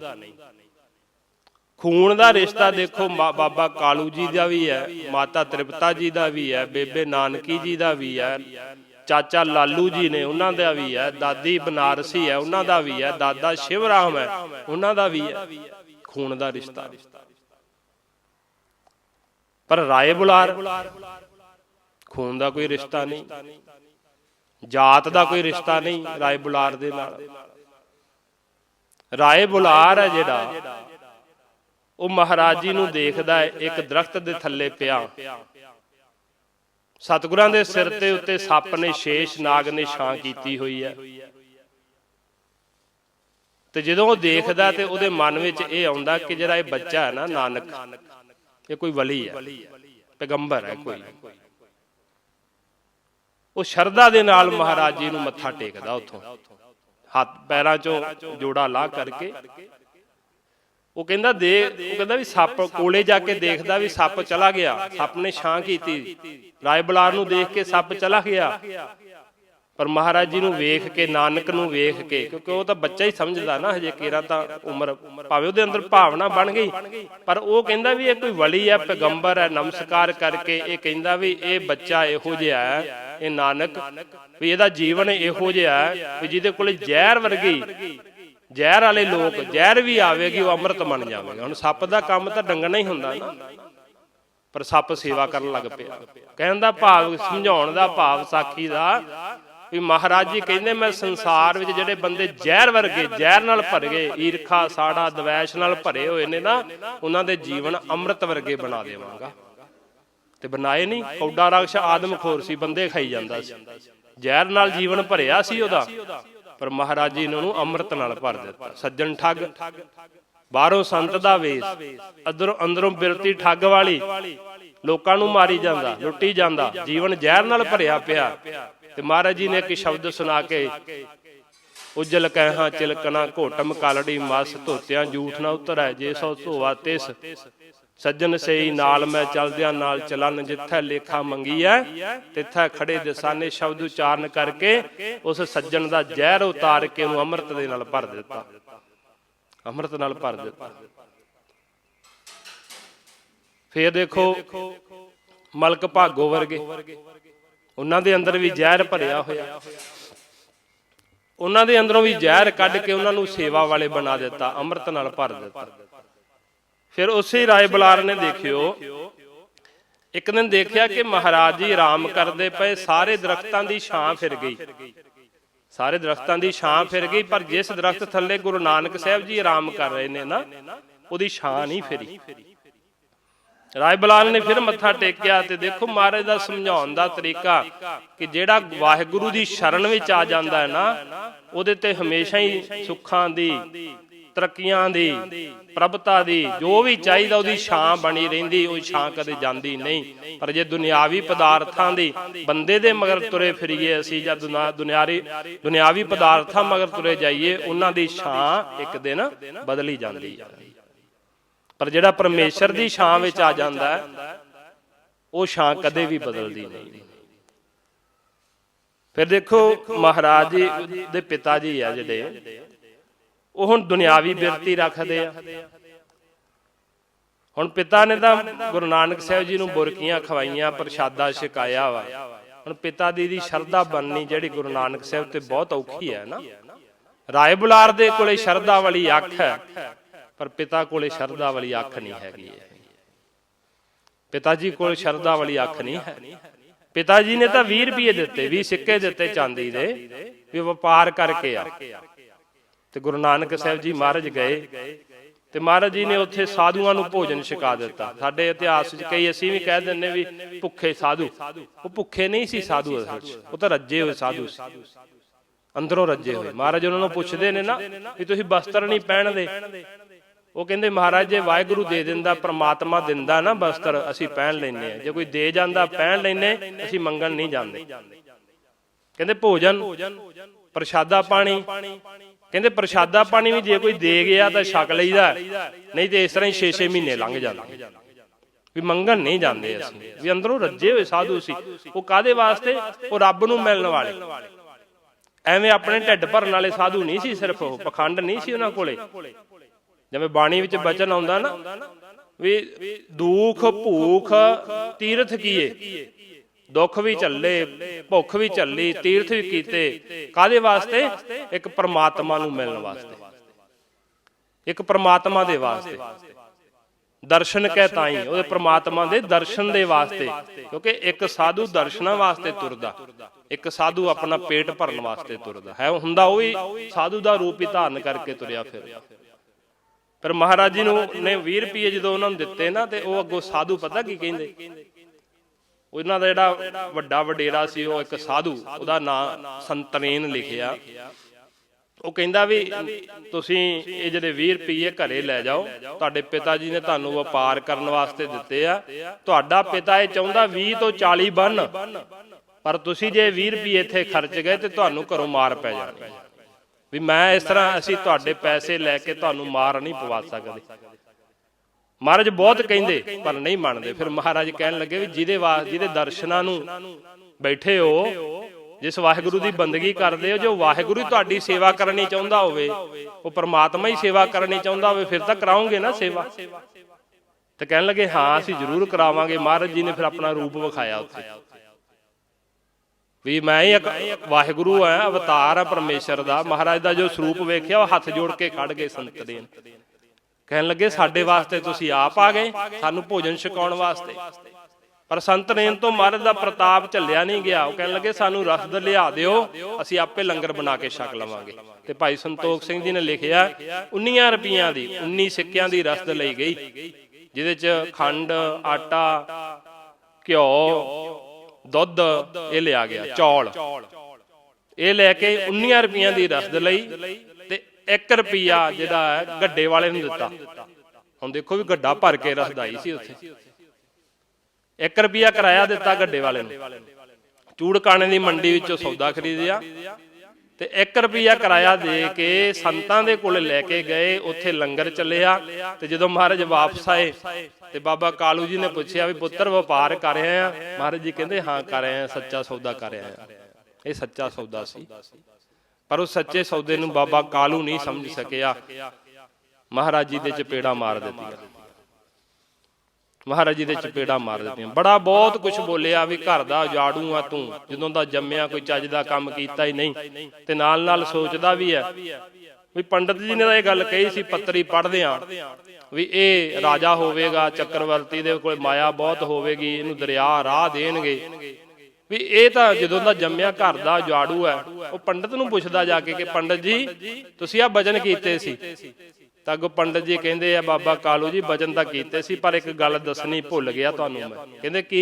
ਖੂਨ ਦਾ ਰਿਸ਼ਤਾ ਦੇਖੋ ਬਾਬਾ ਕਾਲੂ ਜੀ ਦਾ ਵੀ ਹੈ, ਮਾਤਾ ਤ੍ਰਿਪਤਾ ਜੀ ਦਾ ਵੀ ਹੈ, ਬੇਬੇ ਨਾਨਕੀ ਜੀ ਦਾ ਵੀ ਹੈ, ਚਾਚਾ ਲਾਲੂ ਜੀ ਨੇ ਉਹਨਾਂ ਦਾ ਵੀ ਹੈ, ਦਾਦੀ ਬਨਾਰਸੀ ਹੈ, ਉਹਨਾਂ ਦਾ ਵੀ ਹੈ, ਦਾਦਾ ਸ਼ਿਵਰਾਮ ਹੈ, ਉਹਨਾਂ ਦਾ ਵੀ ਹੈ। ਖੂਨ ਦਾ ਰਿਸ਼ਤਾ। ਪਰ ਰਾਏ ਬੁਲਾਰ, ਖੂਨ ਦਾ ਕੋਈ ਰਿਸ਼ਤਾ ਨਹੀਂ। ਜਾਤ ਦਾ ਕੋਈ ਰਿਸ਼ਤਾ ਨਹੀਂ ਰਾਏ ਬੁਲਾਰ ਦੇ ਨਾਲ। ਰਾਏ ਬੁਲਾਰ ਹੈ ਜਿਹੜਾ ਉਹ ਮਹਾਰਾਜ ਜੀ ਨੂੰ ਦੇਖਦਾ ਹੈ ਇੱਕ ਦਰਖਤ ਦੇ ਥੱਲੇ ਪਿਆ। ਸਤਿਗੁਰਾਂ ਦੇ ਸਿਰ ਤੇ ਉੱਤੇ ਸੱਪ ਨੇ ਸ਼ੇਸ਼ ਨਾਗ ਨੇ ਛਾਂ ਕੀਤੀ ਹੋਈ ਹੈ। ਤੇ ਜਦੋਂ ਉਹ ਦੇਖਦਾ ਤੇ ਉਹਦੇ ਮਨ ਵਿੱਚ ਇਹ ਆਉਂਦਾ ਕਿ ਜਿਹੜਾ ਇਹ ਬੱਚਾ ਹੈ ਨਾ ਨਾਨਕ ਇਹ ਕੋਈ ਵਲੀ ਹੈ। ਪੈਗੰਬਰ ਹੈ ਕੋਈ। ਉਹ ਸ਼ਰਧਾ ਦੇ ਨਾਲ ਮਹਾਰਾਜ ਜੀ ਨੂੰ ਮੱਥਾ ਟੇਕਦਾ ਉੱਥੋਂ। ਹੱਥ ਪੈਰਾਂ 'ਚੋਂ ਜੋੜਾ ਲਾ ਕਰਕੇ। ਉਹ ਕਹਿੰਦਾ ਦੇ, ਉਹ ਕਹਿੰਦਾ ਵੀ ਸੱਪ ਕੋਲੇ ਜਾ ਕੇ ਦੇਖਦਾ ਵੀ ਸੱਪ ਚਲਾ ਗਿਆ। ਸੱਪ ਨੇ ਛਾਂ ਕੀਤੀ। ਰਾਏ ਬਲਾਰ ਨੂੰ ਦੇਖ ਕੇ ਸੱਪ ਚਲਾ ਗਿਆ। ਪਰ ਮਹਾਰਾਜ ਜੀ ਨੂੰ ਵੇਖ ਕੇ, ਨਾਨਕ ਨੂੰ ਵੇਖ ਕੇ, ਕਿਉਂਕਿ ਉਹ ਤਾਂ ਬੱਚਾ ਹੀ ਸਮਝਦਾ ਨਾ, ਹਜੇ ਕੇਰਾ ਤਾਂ ਉਮਰ ਭਾਵੇਂ ਉਹਦੇ ਅੰਦਰ ਭਾਵਨਾ ਬਣ ਗਈ। ਪਰ ਉਹ ਕਹਿੰਦਾ ਵੀ ਇਹ ਕੋਈ ਵਲੀ ਹੈ, ਪੈਗੰਬਰ ਹੈ, ਨਮਸਕਾਰ ਕਰਕੇ ਇਹ ਕਹਿੰਦਾ ਵੀ ਇਹ ਬੱਚਾ ਇਹੋ ਜਿਹਾ ਹੈ। ਇਹ ਨਾਨਕ, ਵੀ ਇਹਦਾ ਜੀਵਨ ਇਹੋ ਜਿਹਾ ਵੀ ਜਿਹਦੇ ਕੋਲ ਜ਼ਹਿਰ ਵਰਗੀ, ਜ਼ਹਿਰ ਵਾਲੇ ਲੋਕ, ਜ਼ਹਿਰ ਵੀ ਆਵੇਗੀ, ਉਹ ਅੰਮ੍ਰਿਤ ਬਣ ਜਾਵੇਗਾ। ਹੁਣ ਸੱਪ ਦਾ ਕੰਮ ਤਾਂ ਡੰਗਣਾ ਹੀ ਹੁੰਦਾ ਨਾ, ਪਰ ਸੱਪ ਸੇਵਾ ਕਰਨ ਲੱਗ ਪਿਆ। ਕਹਿਣ ਦਾ ਭਾਵ, ਸਮਝਾਉਣ ਦਾ ਭਾਵ ਸਾਖੀ ਦਾ, ਵੀ ਮਹਾਰਾਜ ਜੀ ਕਹਿੰਦੇ, ਮੈਂ ਸੰਸਾਰ ਵਿੱਚ ਜਿਹੜੇ ਬੰਦੇ ਜ਼ਹਿਰ ਵਰਗੇ, ਜ਼ਹਿਰ ਨਾਲ ਭਰ ਗਏ, ਈਰਖਾ, ਸਾੜਾ, ਦਵੈਸ਼ ਨਾਲ ਭਰੇ ਹੋਏ ਨੇ ਨਾ, ਉਹਨਾਂ ਦੇ ਜੀਵਨ ਅੰਮ੍ਰਿਤ ਵਰਗੇ ਬਣਾ ਦੇਵਾਂਗਾ। ਤੇ ਬਣਾਏ ਨਹੀਂ ਕੌਡਾ ਰਾਖਸ਼ ਆਦਮਖੋਰ ਸੀ, ਬੰਦੇ ਖਾਈ ਜਾਂਦਾ ਸੀ। ਜ਼ਹਿਰ ਨਾਲ ਜੀਵਨ ਭਰਿਆ ਸੀ ਉਹਦਾ, ਪਰ ਮਹਾਰਾਜ ਜੀ ਨੇ ਉਹਨੂੰ ਅੰਮ੍ਰਿਤ ਨਾਲ ਭਰ ਦਿੱਤਾ। ਸੱਜਣ ਠੱਗ, ਬਾਹਰੋਂ ਸੰਤ ਦਾ ਵੇਸ ਅੰਦਰੋਂ ਅੰਦਰੋਂ ਬਿਰਤੀ ਠੱਗ ਵਾਲੀ, ਲੋਕਾਂ ਨੂੰ ਮਾਰੀ ਜਾਂਦਾ, ਲੁੱਟੀ ਜਾਂਦਾ, ਜੀਵਨ ਜ਼ਹਿਰ ਨਾਲ ਭਰਿਆ ਪਿਆ। ਤੇ ਮਹਾਰਾਜ ਜੀ ਨੇ ਇੱਕ ਸ਼ਬਦ ਸੁਣਾ ਕੇ, ਉਜਲ ਕਹਿਹਾਂ ਚਿਲਕਣਾ ਘੋਟਮ ਕਾਲੜੀ ਮਸ ਧੋਤਿਆਂ, ਜੂਠ ਨਾ ਉਤਰੈ ਜੇ ਸੋ ਧੋਵਾ ਤਿਸ। ਸੱਜਣ ਸਈ ਨਾਲ ਮੈਂ ਚਲਦਿਆਂ ਨਾਲ ਚਲਨ ਜਿੱਥੇ ਲੇਖਾ ਮੰਗੀ ਐ ਤਿੱਥੇ ਖੜੇ ਦਸਾਨੇ ਸ਼ਬਦ ਉਚਾਰਨ ਕਰਕੇ ਉਸ ਸੱਜਣ ਦਾ ਜ਼ਹਿਰ ਉਤਾਰ ਕੇ ਉਹਨੂੰ ਅੰਮ੍ਰਿਤ ਦੇ ਨਾਲ ਭਰ ਦਿੱਤਾ। ਅੰਮ੍ਰਿਤ ਨਾਲ ਭਰ ਦਿੱਤਾ। ਫੇਰ ਦੇਖੋ ਮਲਕ ਭਾਗੋ ਵਰਗੇ। ਉਹਨਾਂ ਦੇ ਅੰਦਰ ਵੀ ਜ਼ਹਿਰ ਭਰਿਆ ਹੋਇਆ। ਉਹਨਾਂ ਦੇ ਅੰਦਰੋਂ ਵੀ ਜ਼ਹਿਰ ਕੱਢ ਕੇ ਉਹਨਾਂ ਨੂੰ ਸੇਵਾ ਵਾਲੇ ਬਣਾ ਦਿੱਤਾ ਅੰਮ੍ਰਿਤ ਨਾਲ ਭਰ ਦਿੱਤਾ। ਫਿਰ ਉਸੇ ਰਾਏ ਬੁਲਾਰ ਨੇ ਦੇਖਿਓ, ਇੱਕ ਦਿਨ ਦੇਖਿਆ ਕਿ ਮਹਾਰਾਜ ਜੀ ਆਰਾਮ ਕਰਦੇ ਪਏ, ਸਾਰੇ ਦਰਖਤਾਂ ਦੀ ਛਾਂ ਫਿਰ ਗਈ। ਸਾਰੇ ਦਰਖਤਾਂ ਦੀ ਛਾਂ ਫਿਰ ਗਈ, ਪਰ ਜਿਸ ਦਰਖਤ ਥੱਲੇ ਗੁਰੂ ਨਾਨਕ ਸਾਹਿਬ ਜੀ ਆਰਾਮ ਕਰ ਰਹੇ ਨੇ ਨਾ, ਉਹਦੀ ਛਾਂ ਨਹੀਂ ਫਿਰੀ। ਰਾਏ ਬਲਾਲ ਨੇ ਫਿਰ ਮੱਥਾ ਟੇਕਿਆ ਤੇ ਦੇਖੋ ਮਹਾਰਾਜ ਦਾ ਸਮਝਾਉਣ ਦਾ ਤਰੀਕਾ ਕਿ ਜਿਹੜਾ ਵਾਹਿਗੁਰੂ ਦੀ ਸ਼ਰਨ ਵਿੱਚ ਆ ਜਾਂਦਾ ਹੈ ਨਾ, ਉਹਦੇ ਤੇ ਹਮੇਸ਼ਾ ਹੀ ਸੁੱਖਾਂ ਦੀ ਤਰੱਕੀਆਂ ਦੀ, ਪ੍ਰਭਤਾ ਦੀ, ਜੋ ਵੀ ਚਾਹੀਦਾ ਉਹਦੀ ਛਾਂ ਬਣੀ ਰਹਿੰਦੀ ਉਹ ਛਾਂ ਕਦੇ ਜਾਂਦੀ ਨਹੀਂ। ਪਰ ਜੇ ਦੁਨਿਆਵੀ ਪਦਾਰਥਾਂ ਦੀ ਬੰਦੇ ਦੇ ਮਗਰ ਤੁਰੇ ਫਿਰੀਏ ਅਸੀਂ ਜਾਂ ਦੁਨਿਆਰੀ, ਦੁਨਿਆਵੀ ਪਦਾਰਥਾਂ ਮਗਰ ਤੁਰੇ ਜਾਈਏ, ਉਹਨਾਂ ਦੀ ਛਾਂ ਇੱਕ ਦਿਨ ਬਦਲੀ ਜਾਂਦੀ ਹੈ ਪਰ ਜਿਹੜਾ ਪਰਮੇਸ਼ਰ ਦੀ ਛਾਂ ਵਿੱਚ ਆ ਜਾਂਦਾ ਉਹ ਛਾਂ ਕਦੇ ਵੀ ਬਦਲਦੀ ਨਹੀਂ। ਫਿਰ ਦੇਖੋ ਮਹਾਰਾਜ ਜੀ ਦੇ ਪਿਤਾ ਜੀ ਆ ਜਿਹੜੇ ਉਹ ਹੁਣ ਦੁਨਿਆਵੀ ਬਿਰਤੀ ਰੱਖਦੇ ਆ। ਹੁਣ ਪਿਤਾ ਨੇ ਤਾਂ ਗੁਰੂ ਨਾਨਕ ਸਾਹਿਬ ਜੀ ਨੂੰ ਬੁਰਕੀਆਂ ਖਵਾਈਆਂ, ਪ੍ਰਸ਼ਾਦਾ ਛਕਾਇਆ ਵਾ। ਹੁਣ ਪਿਤਾ ਦੀ ਦੀ ਸ਼ਰਧਾ ਬਣਨੀ ਜਿਹੜੀ ਗੁਰੂ ਨਾਨਕ ਸਾਹਿਬ ਤੇ ਬਹੁਤ ਔਖੀ ਹੈ ਨਾ। ਰਾਏ ਬੁਲਾਰ ਦੇ ਕੋਲੇ ਸ਼ਰਧਾ ਵਾਲੀ ਅੱਖ ਹੈ, ਪਰ ਪਿਤਾ ਕੋਲੇ ਸ਼ਰਧਾ ਵਾਲੀ ਅੱਖ ਨਹੀਂ ਹੈਗੀ ਪਿਤਾ ਜੀ ਕੋਲ ਸ਼ਰਧਾ ਵਾਲੀ ਅੱਖ ਨਹੀਂ ਹੈ। ਪਿਤਾ ਜੀ ਨੇ ਤਾਂ 20 ਰੁਪਏ ਦਿੱਤੇ 20 ਸਿੱਕੇ ਦਿੱਤੇ ਚਾਂਦੀ ਦੇ, ਵੀ ਵਪਾਰ ਕਰਕੇ ਆ। ਤੇ ਗੁਰੂ ਨਾਨਕ ਸਾਹਿਬ ਜੀ ਮਹਾਰਾਜ ਗਏ ਤੇ ਮਹਾਰਾਜ ਜੀ ਨੇ ਉੱਥੇ ਸਾਧੂਆਂ ਨੂੰ ਭੋਜਨ ਛਕਾ ਦਿੱਤਾ। ਸਾਡੇ ਇਤਿਹਾਸ ਵਿੱਚ ਕਈ ਅਸੀਂ ਵੀ ਕਹਿ ਦਿੰਨੇ ਵੀ ਭੁੱਖੇ ਸਾਧੂ। ਉਹ ਭੁੱਖੇ ਨਹੀਂ ਸੀ ਸਾਧੂ ਉਹ ਤਾਂ ਰੱਜੇ ਹੋਏ ਸਾਧੂ ਸੀ। ਅੰਦਰੋਂ ਰੱਜੇ ਹੋਏ। ਮਹਾਰਾਜ ਉਹਨਾਂ ਨੂੰ ਪੁੱਛਦੇ ਨੇ ਨਾ ਵੀ ਤੁਸੀਂ ਬਸਤਰ ਨਹੀਂ ਪਹਿਨਦੇ। ਉਹ ਕਹਿੰਦੇ, ਮਹਾਰਾਜ, ਜੇ ਵਾਹਿਗੁਰੂ ਦੇ ਦਿੰਦਾ, ਪ੍ਰਮਾਤਮਾ ਦਿੰਦਾ ਨਾ ਬਸਤਰ, ਅਸੀਂ ਪਹਿਨ ਲੈਨੇ ਆ ਜੇ ਕੋਈ ਦੇ ਜਾਂਦਾ, ਪਹਿਨ ਲੈਨੇ ਅਸੀਂ ਮੰਗਣ ਨਹੀਂ ਜਾਂਦੇ। ਕਹਿੰਦੇ, ਭੋਜਨ, ਪ੍ਰਸ਼ਾਦਾ ਪਾਣੀ ਕਹਿੰਦੇ ਪ੍ਰਸ਼ਾਦਾ ਪਾਣੀ ਵੀ ਜੇ ਕੋਈ ਦੇ ਗਿਆ ਤਾਂ ਛਕ ਲਈਦਾ। ਨਹੀਂ ਤੇ ਇਸ ਤਰ੍ਹਾਂ ਹੀ 6-6 ਮਹੀਨੇ ਲੰਘ ਜਾਂਦੇ। ਵੀ ਮੰਗਣ ਨਹੀਂ ਜਾਂਦੇ ਅਸੀਂ। ਵੀ ਅੰਦਰੋਂ ਰੱਜੇ ਹੋਏ ਸਾਧੂ ਸੀ। ਉਹ ਕਾਦੇ ਵਾਸਤੇ? ਉਹ ਰੱਬ ਨੂੰ ਮਿਲਣ ਵਾਲੇ। ਐਵੇਂ ਆਪਣੇ ਢਿੱਡ ਭਰਨ ਵਾਲੇ ਸਾਧੂ ਨਹੀਂ ਸੀ ਸਿਰਫ ਉਹ। ਪਖੰਡ ਨਹੀਂ ਸੀ ਉਹਨਾਂ ਕੋਲੇ। ਜਿਵੇਂ ਬਾਣੀ ਵਿੱਚ ਬਚਨ ਆਉਂਦਾ ਨਾ, ਵੀ ਦੁੱਖ, ਭੂਖ, ਤੀਰਥ ਕੀਏ। ਦੁੱਖ ਵੀ ਝੱਲੇ ਭੁੱਖ ਵੀ ਝੱਲੀ ਤੀਰਥ ਵੀ ਕੀਤੇ। ਕਾਦੇ ਵਾਸਤੇ? ਇੱਕ ਪ੍ਰਮਾਤਮਾ ਨੂੰ ਮਿਲਣ ਵਾਸਤੇ। ਇੱਕ ਪ੍ਰਮਾਤਮਾ ਦੇ ਵਾਸਤੇ। ਦਰਸ਼ਨ ਕਹਿ ਤਾਈ ਉਹਦੇ ਪ੍ਰਮਾਤਮਾ ਦੇ ਦਰਸ਼ਨ ਦੇ ਵਾਸਤੇ। ਕਿਉਂਕਿ ਇੱਕ ਸਾਧੂ ਦਰਸ਼ਨਾਂ ਵਾਸਤੇ ਤੁਰਦਾ। ਇੱਕ ਸਾਧੂ ਆਪਣਾ ਪੇਟ ਭਰਨ ਵਾਸਤੇ ਤੁਰਦਾ। ਹੈ ਹੁੰਦਾ ਉਹ ਵੀ ਸਾਧੂ ਦਾ ਰੂਪ ਹੀ ਧਾਰਨ ਕਰਕੇ ਤੁਰਿਆ ਫਿਰ ਪਰ ਮਹਾਰਾਜ ਜੀ ਨੂੰ ਨੇ 20 ਰੁਪਏ ਜਦੋਂ ਉਹਨਾਂ ਨੂੰ ਦਿੱਤੇ ਨਾ ਤੇ ਉਹ ਅੱਗੋਂ ਸਾਧੂ ਪਤਾ ਕੀ ਕਹਿੰਦੇ? ਉਹਨਾਂ ਦਾ ਜਿਹੜਾ ਵੱਡਾ ਵਡੇਰਾ ਸੀ, ਉਹ ਇੱਕ ਸਾਧੂ, ਉਹਦਾ ਨਾਂ ਸੰਤਰੇਨ ਲਿਖਿਆ। ਉਹ ਕਹਿੰਦਾ ਵੀ, ਤੁਸੀਂ ਇਹ ਜਿਹੜੇ 20 ਰੁਪਏ ਘਰੇ ਲੈ ਜਾਓ, ਤੁਹਾਡੇ ਪਿਤਾ ਜੀ ਨੇ ਤੁਹਾਨੂੰ ਵਪਾਰ ਕਰਨ ਵਾਸਤੇ ਦਿੱਤੇ ਆ। ਤੁਹਾਡਾ ਪਿਤਾ ਇਹ ਚਾਹੁੰਦਾ 20 ਤੋਂ 40 ਬਣ ਪਰ ਤੁਸੀਂ ਜੇ 20 ਰੁਪਏ ਇੱਥੇ ਖਰਚ ਗਏ ਤੇ ਤੁਹਾਨੂੰ ਘਰੋਂ ਮਾਰ ਪੈ ਜਾਣੀ। ਵੀ ਮੈਂ ਇਸ ਤਰ੍ਹਾਂ ਅਸੀਂ ਤੁਹਾਡੇ ਪੈਸੇ ਲੈ ਕੇ ਤੁਹਾਨੂੰ ਮਾਰ ਨਹੀਂ ਪਵਾ ਸਕਦੇ। ਮਹਾਰਾਜ ਬਹੁਤ ਕਹਿੰਦੇ ਪਰ ਨਹੀਂ ਮੰਨਦੇ। ਫਿਰ ਮਹਾਰਾਜ ਕਹਿਣ ਲੱਗੇ ਵੀ ਜਿਹਦੇ ਵਾਸ ਜਿਹਦੇ ਦਰਸ਼ਨਾਂ ਨੂੰ ਬੈਠੇ ਹੋ ਜਿਸ ਵਾਹਿਗੁਰੂ ਦੀ ਬੰਦਗੀ ਕਰਦੇ ਹੋ ਜੋ ਵਾਹਿਗੁਰੂ ਤੁਹਾਡੀ ਸੇਵਾ ਕਰਨੀ ਚਾਹੁੰਦਾ ਹੋਵੇ ਉਹ ਪਰਮਾਤਮਾ ਹੀ ਸੇਵਾ ਕਰਨੀ ਚਾਹੁੰਦਾ ਹੋਵੇ ਫਿਰ ਤਾਂ ਕਰਾਉਂਗੇ ਨਾ ਸੇਵਾ। ਤੇ ਕਹਿਣ ਲੱਗੇ ਹਾਂ ਅਸੀਂ ਜ਼ਰੂਰ ਕਰਾਵਾਂਗੇ। ਮਹਾਰਾਜ ਜੀ ਨੇ ਫਿਰ ਆਪਣਾ ਰੂਪ ਵਿਖਾਇਆ ਉੱਥੇ। ਵੀ ਮੈਂ ਹੀ ਵਾਹਿਗੁਰੂ ਆ ਅਵਤਾਰ ਆ ਪਰਮੇਸ਼ਰ ਦਾ। ਮਹਾਰਾਜ ਦਾ ਜੋ ਸਰੂਪ ਵੇਖਿਆ ਉਹ ਹੱਥ ਜੋੜ ਕੇ ਖੜ ਗਏ ਸੰਤ ਦੇਨ ਕਹਿਣ ਲੱਗੇ ਸਾਡੇ ਵਾਸਤੇ ਤੁਸੀਂ ਆਪ ਆ ਗਏ ਸਾਨੂੰ ਭੋਜਨ ਛਕਾਉਣ ਵਾਸਤੇ। ਪਰ ਸੰਤ ਨੇਨ ਤੋਂ ਮਹਾਰਾਜ ਦਾ ਪ੍ਰਤਾਪ ਝੱਲਿਆ ਨਹੀਂ ਗਿਆ। ਉਹ ਕਹਿਣ ਲੱਗੇ ਸਾਨੂੰ ਰਸਦ ਲਿਆ ਦਿਓ ਅਸੀਂ ਆਪੇ ਲੰਗਰ ਬਣਾ ਕੇ ਛਕ ਲਵਾਂਗੇ। ਤੇ ਭਾਈ ਸੰਤੋਖ ਸਿੰਘ ਜੀ ਨੇ ਲਿਖਿਆ 19 ਰੁਪਈਆਂ ਦੀ 19 ਸਿੱਕਿਆਂ ਦੀ ਰਸਦ ਲਈ ਗਈ ਜਿਹਦੇ ਚ ਖੰਡ ਆਟਾ ਘਿਓ ਦੁੱਧ ਇਹ ਲਿਆ ਗਿਆ ਚੌਲ। ਇਹ ਲੈ ਕੇ 19 ਰੁਪਈਆਂ ਦੀ ਰਸਦ ਲਈ 1 ਰੁਪਈਆ ਜਿਹੜਾ ਗੱਡੇ ਵਾਲੇ ਨੂੰ ਦਿੱਤਾ। ਹੁਣ ਦੇਖੋ ਵੀ ਗੱਡਾ ਭਰ ਕੇ ਰਸਦ ਆਈ ਸੀ ਉੱਥੇ। 1 ਰੁਪਿਆ ਕਿਰਾਇਆ ਦਿੱਤਾ ਗੱਡੇ ਵਾਲੇ ਨੂੰ। ਚੂੜਕਾਣੇ ਦੀ ਮੰਡੀ ਵਿੱਚੋਂ ਸੌਦਾ ਖਰੀਦਿਆ ਤੇ 1 ਰੁਪਿਆ ਕਿਰਾਇਆ ਦੇ ਕੇ ਸੰਤਾਂ ਦੇ ਕੋਲ ਲੈ ਕੇ ਗਏ, ਉੱਥੇ ਲੰਗਰ ਚੱਲਿਆ ਤੇ ਜਦੋਂ ਮਹਾਰਾਜ ਵਾਪਸ ਆਏ ਤੇ ਬਾਬਾ ਕਾਲੂ ਜੀ ਨੇ ਪੁੱਛਿਆ ਵੀ, ਪੁੱਤਰ, ਵਪਾਰ ਕਰ ਰਿਹਾ ਆ ਮਹਾਰਾਜ ਜੀ ਕਹਿੰਦੇ, ਹਾਂ, ਕਰ ਰਹੇ ਸੱਚਾ ਸੌਦਾ ਕਰ ਰਹੇ ਇਹ ਸੱਚਾ ਸੌਦਾ ਸੀ। ਪਰ ਉਹ ਸੱਚੇ ਸੌਦੇ ਨੂੰ ਬਾਬਾ ਕਾਲੂ ਨਹੀਂ ਸਮਝ ਸਕਿਆ। ਮਹਾਰਾਜ ਜੀ ਦੇ ਚਪੇੜਾ ਮਾਰ ਦਿੱਤੀਆਂ। ਮਹਾਰਾਜ ਜੀ ਦੇ ਚਪੇੜਾ ਮਾਰ ਦਿੱਤੀਆਂ। ਬੜਾ ਬਹੁਤ ਕੁਝ ਬੋਲਿਆ ਵੀ ਘਰ ਦਾ ਉਜਾੜੂ ਆ ਤੂੰ। ਜਦੋਂ ਦਾ ਜੰਮਿਆ ਕੋਈ ਚੱਜ ਦਾ ਕੰਮ ਕੀਤਾ ਹੀ ਨਹੀਂ। ਤੇ ਨਾਲ ਨਾਲ ਸੋਚਦਾ ਵੀ ਹੈ। ਵੀ ਪੰਡਤ ਜੀ ਨੇ ਤਾਂ ਇਹ ਗੱਲ ਕਹੀ ਸੀ ਪੱਤਰੀ ਪੜ੍ਹਦੇ ਆ ਵੀ ਇਹ ਰਾਜਾ ਹੋਵੇਗਾ ਚੱਕਰਵਰਤੀ ਦੇ ਕੋਲ ਮਾਇਆ ਬਹੁਤ ਹੋਵੇਗੀ ਇਹਨੂੰ ਦਰਿਆ ਰਾਹ ਦੇਣਗੇ। ਵੀ ਇਹ ਤਾਂ ਜਦੋਂ ਦਾ ਜੰਮਿਆ ਘਰ ਦਾ ਉਜਾੜੂ ਹੈ ਉਹ ਪੰਡਤ ਨੂੰ ਪੁੱਛਦਾ ਜਾ ਕੇ ਕਿ ਪੰਡਤ ਜੀ ਤੁਸੀਂ ਆ ਬਚਨ ਕੀਤੇ ਸੀ? ਤਾਂ ਅੱਗੋਂ ਪੰਡਤ ਜੀ ਕਹਿੰਦੇ ਆ ਬਾਬਾ ਕਾਲੂ ਜੀ ਬਚਨ ਤਾਂ ਕੀਤੇ ਸੀ ਪਰ ਇੱਕ ਗੱਲ ਦੱਸਣੀ ਭੁੱਲ ਗਿਆ ਤੁਹਾਨੂੰ ਮੈਂ। ਕਹਿੰਦੇ ਕੀ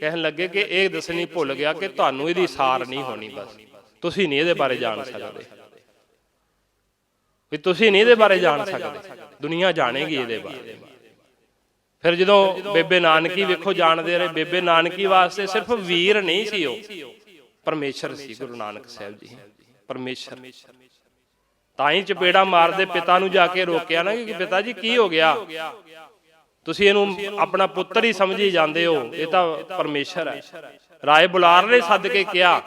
ਕਹਿਣ ਲੱਗੇ ਕਿ ਇਹ ਦੱਸਣੀ ਭੁੱਲ ਗਿਆ ਕਿ ਤੁਹਾਨੂੰ ਇਹਦੀ ਸਾਰ ਨਹੀਂ ਹੋਣੀ ਬਸ। ਤੁਸੀਂ ਨਹੀਂ ਇਹਦੇ ਬਾਰੇ ਜਾਣ ਸਕਦੇ। ਵੀ ਤੁਸੀਂ ਨਹੀਂ ਇਹਦੇ ਬਾਰੇ ਜਾਣ ਸਕਦੇ। ਦੁਨੀਆ ਜਾਣੇਗੀ ਇਹਦੇ ਬਾਰੇ। ਫਿਰ ਜਦੋਂ ਬੇਬੇ ਨਾਨਕੀ ਵੇਖੋ ਜਾਣਦੇ ਰਹੇ, ਬੇਬੇ ਨਾਨਕੀ ਵਾਸਤੇ ਸਿਰਫ ਵੀਰ ਨਹੀਂ ਸੀ ਉਹ। ਪਰਮੇਸ਼ਰ ਸੀ, ਗੁਰੂ ਨਾਨਕ ਸਾਹਿਬ ਜੀ। ਪਰਮੇਸ਼ਰ। ਤਾਂ ਹੀ ਚਪੇੜਾ ਮਾਰਦੇ ਪਿਤਾ ਨੂੰ ਜਾ ਕੇ ਰੋਕਿਆ ਨਾ ਕਿ ਪਿਤਾ ਜੀ ਕੀ ਹੋ ਗਿਆ? ਤੁਸੀਂ ਇਹਨੂੰ ਆਪਣਾ ਪੁੱਤਰ ਹੀ ਸਮਝੀ ਜਾਂਦੇ ਹੋ, ਇਹ ਤਾਂ ਪਰਮੇਸ਼ਰ ਹੈ। ਰਾਏ ਬੁਲਾਰ ਨੇ ਸੱਦ ਕੇ ਕਿਹਾ,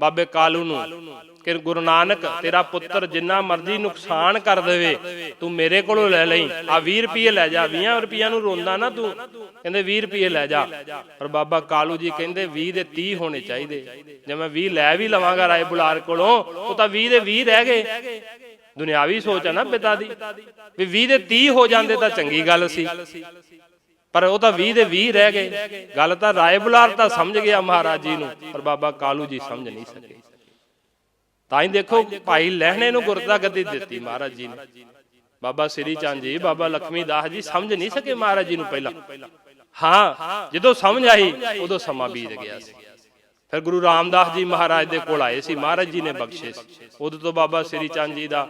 ਬਾਬੇ ਕਾਲੂ ਨੂੰ, ਕਿ ਗੁਰੂ ਨਾਨਕ, ਤੇਰਾ ਪੁੱਤਰ ਜਿੰਨਾ ਮਰਜ਼ੀ ਨੁਕਸਾਨ ਕਰ ਦੇਵੇ, ਤੂੰ ਮੇਰੇ ਕੋਲੋਂ ਲੈ ਲਈ। ਆ 20 ਰੁਪਏ ਲੈ ਜਾ 20 ਰੁਪਈਆਂ ਨੂੰ ਰੋਂਦਾ ਨਾ ਤੂੰ। ਕਹਿੰਦੇ 20 ਰੁਪਏ ਲੈ ਜਾ। ਪਰ ਬਾਬਾ ਕਾਲੂ ਜੀ ਕਹਿੰਦੇ 20 ਦੇ 30 ਹੋਣੇ ਚਾਹੀਦੇ। ਜੇ ਮੈਂ 20 ਲੈ ਵੀ ਲਵਾਂਗਾ ਰਾਏ ਬੁਲਾਰ ਕੋਲੋਂ, ਉਹ ਤਾਂ 20 ਦੇ 20 ਰਹਿ ਗਏ। ਦੁਨਿਆਵੀ ਸੋਚ ਆ ਨਾ ਪਿਤਾ ਦੀ। ਵੀ 20 ਦੇ 30 ਹੋ ਜਾਂਦੇ ਤਾਂ ਚੰਗੀ ਗੱਲ ਸੀ। ਪਰ ਉਹ ਤਾਂ 20 ਦੇ 20 ਰਹਿ ਗਏ। ਗੱਲ ਤਾਂ ਰਾਏ ਬੁਲਾਰ ਤਾਂ ਸਮਝ ਗਿਆ ਮਹਾਰਾਜ ਜੀ ਨੂੰ, ਪਰ ਬਾਬਾ ਕਾਲੂ ਜੀ ਸਮਝ ਨਹੀਂ ਸਕੇ। ਤਾਂ ਹੀ ਦੇਖੋ, ਭਾਈ ਲਹਿਣੇ ਨੂੰ ਗੁਰਤਾ ਗੱਦੀ ਦਿੱਤੀ ਮਹਾਰਾਜ ਜੀ ਨੇ। ਬਾਬਾ ਸ੍ਰੀ ਚੰਦ ਜੀ, ਬਾਬਾ ਲਖਮੀ ਦਾਸ ਜੀ ਸਮਝ ਨਹੀਂ ਸਕੇ ਮਹਾਰਾਜ ਜੀ ਨੂੰ ਪਹਿਲਾਂ। ਹਾਂ, ਜਦੋਂ ਸਮਝ ਆਈ, ਉਦੋਂ ਸਮਾਂ ਬੀਤ ਗਿਆ ਸੀ। ਫਿਰ ਗੁਰੂ ਰਾਮਦਾਸ ਜੀ ਮਹਾਰਾਜ ਦੇ ਕੋਲ ਆਏ ਸੀ, ਮਹਾਰਾਜ ਜੀ ਨੇ ਬਖਸ਼ੇ ਸੀ। ਉਦੋਂ ਤੋਂ ਬਾਬਾ ਸ੍ਰੀ ਚੰਦ ਜੀ ਦਾ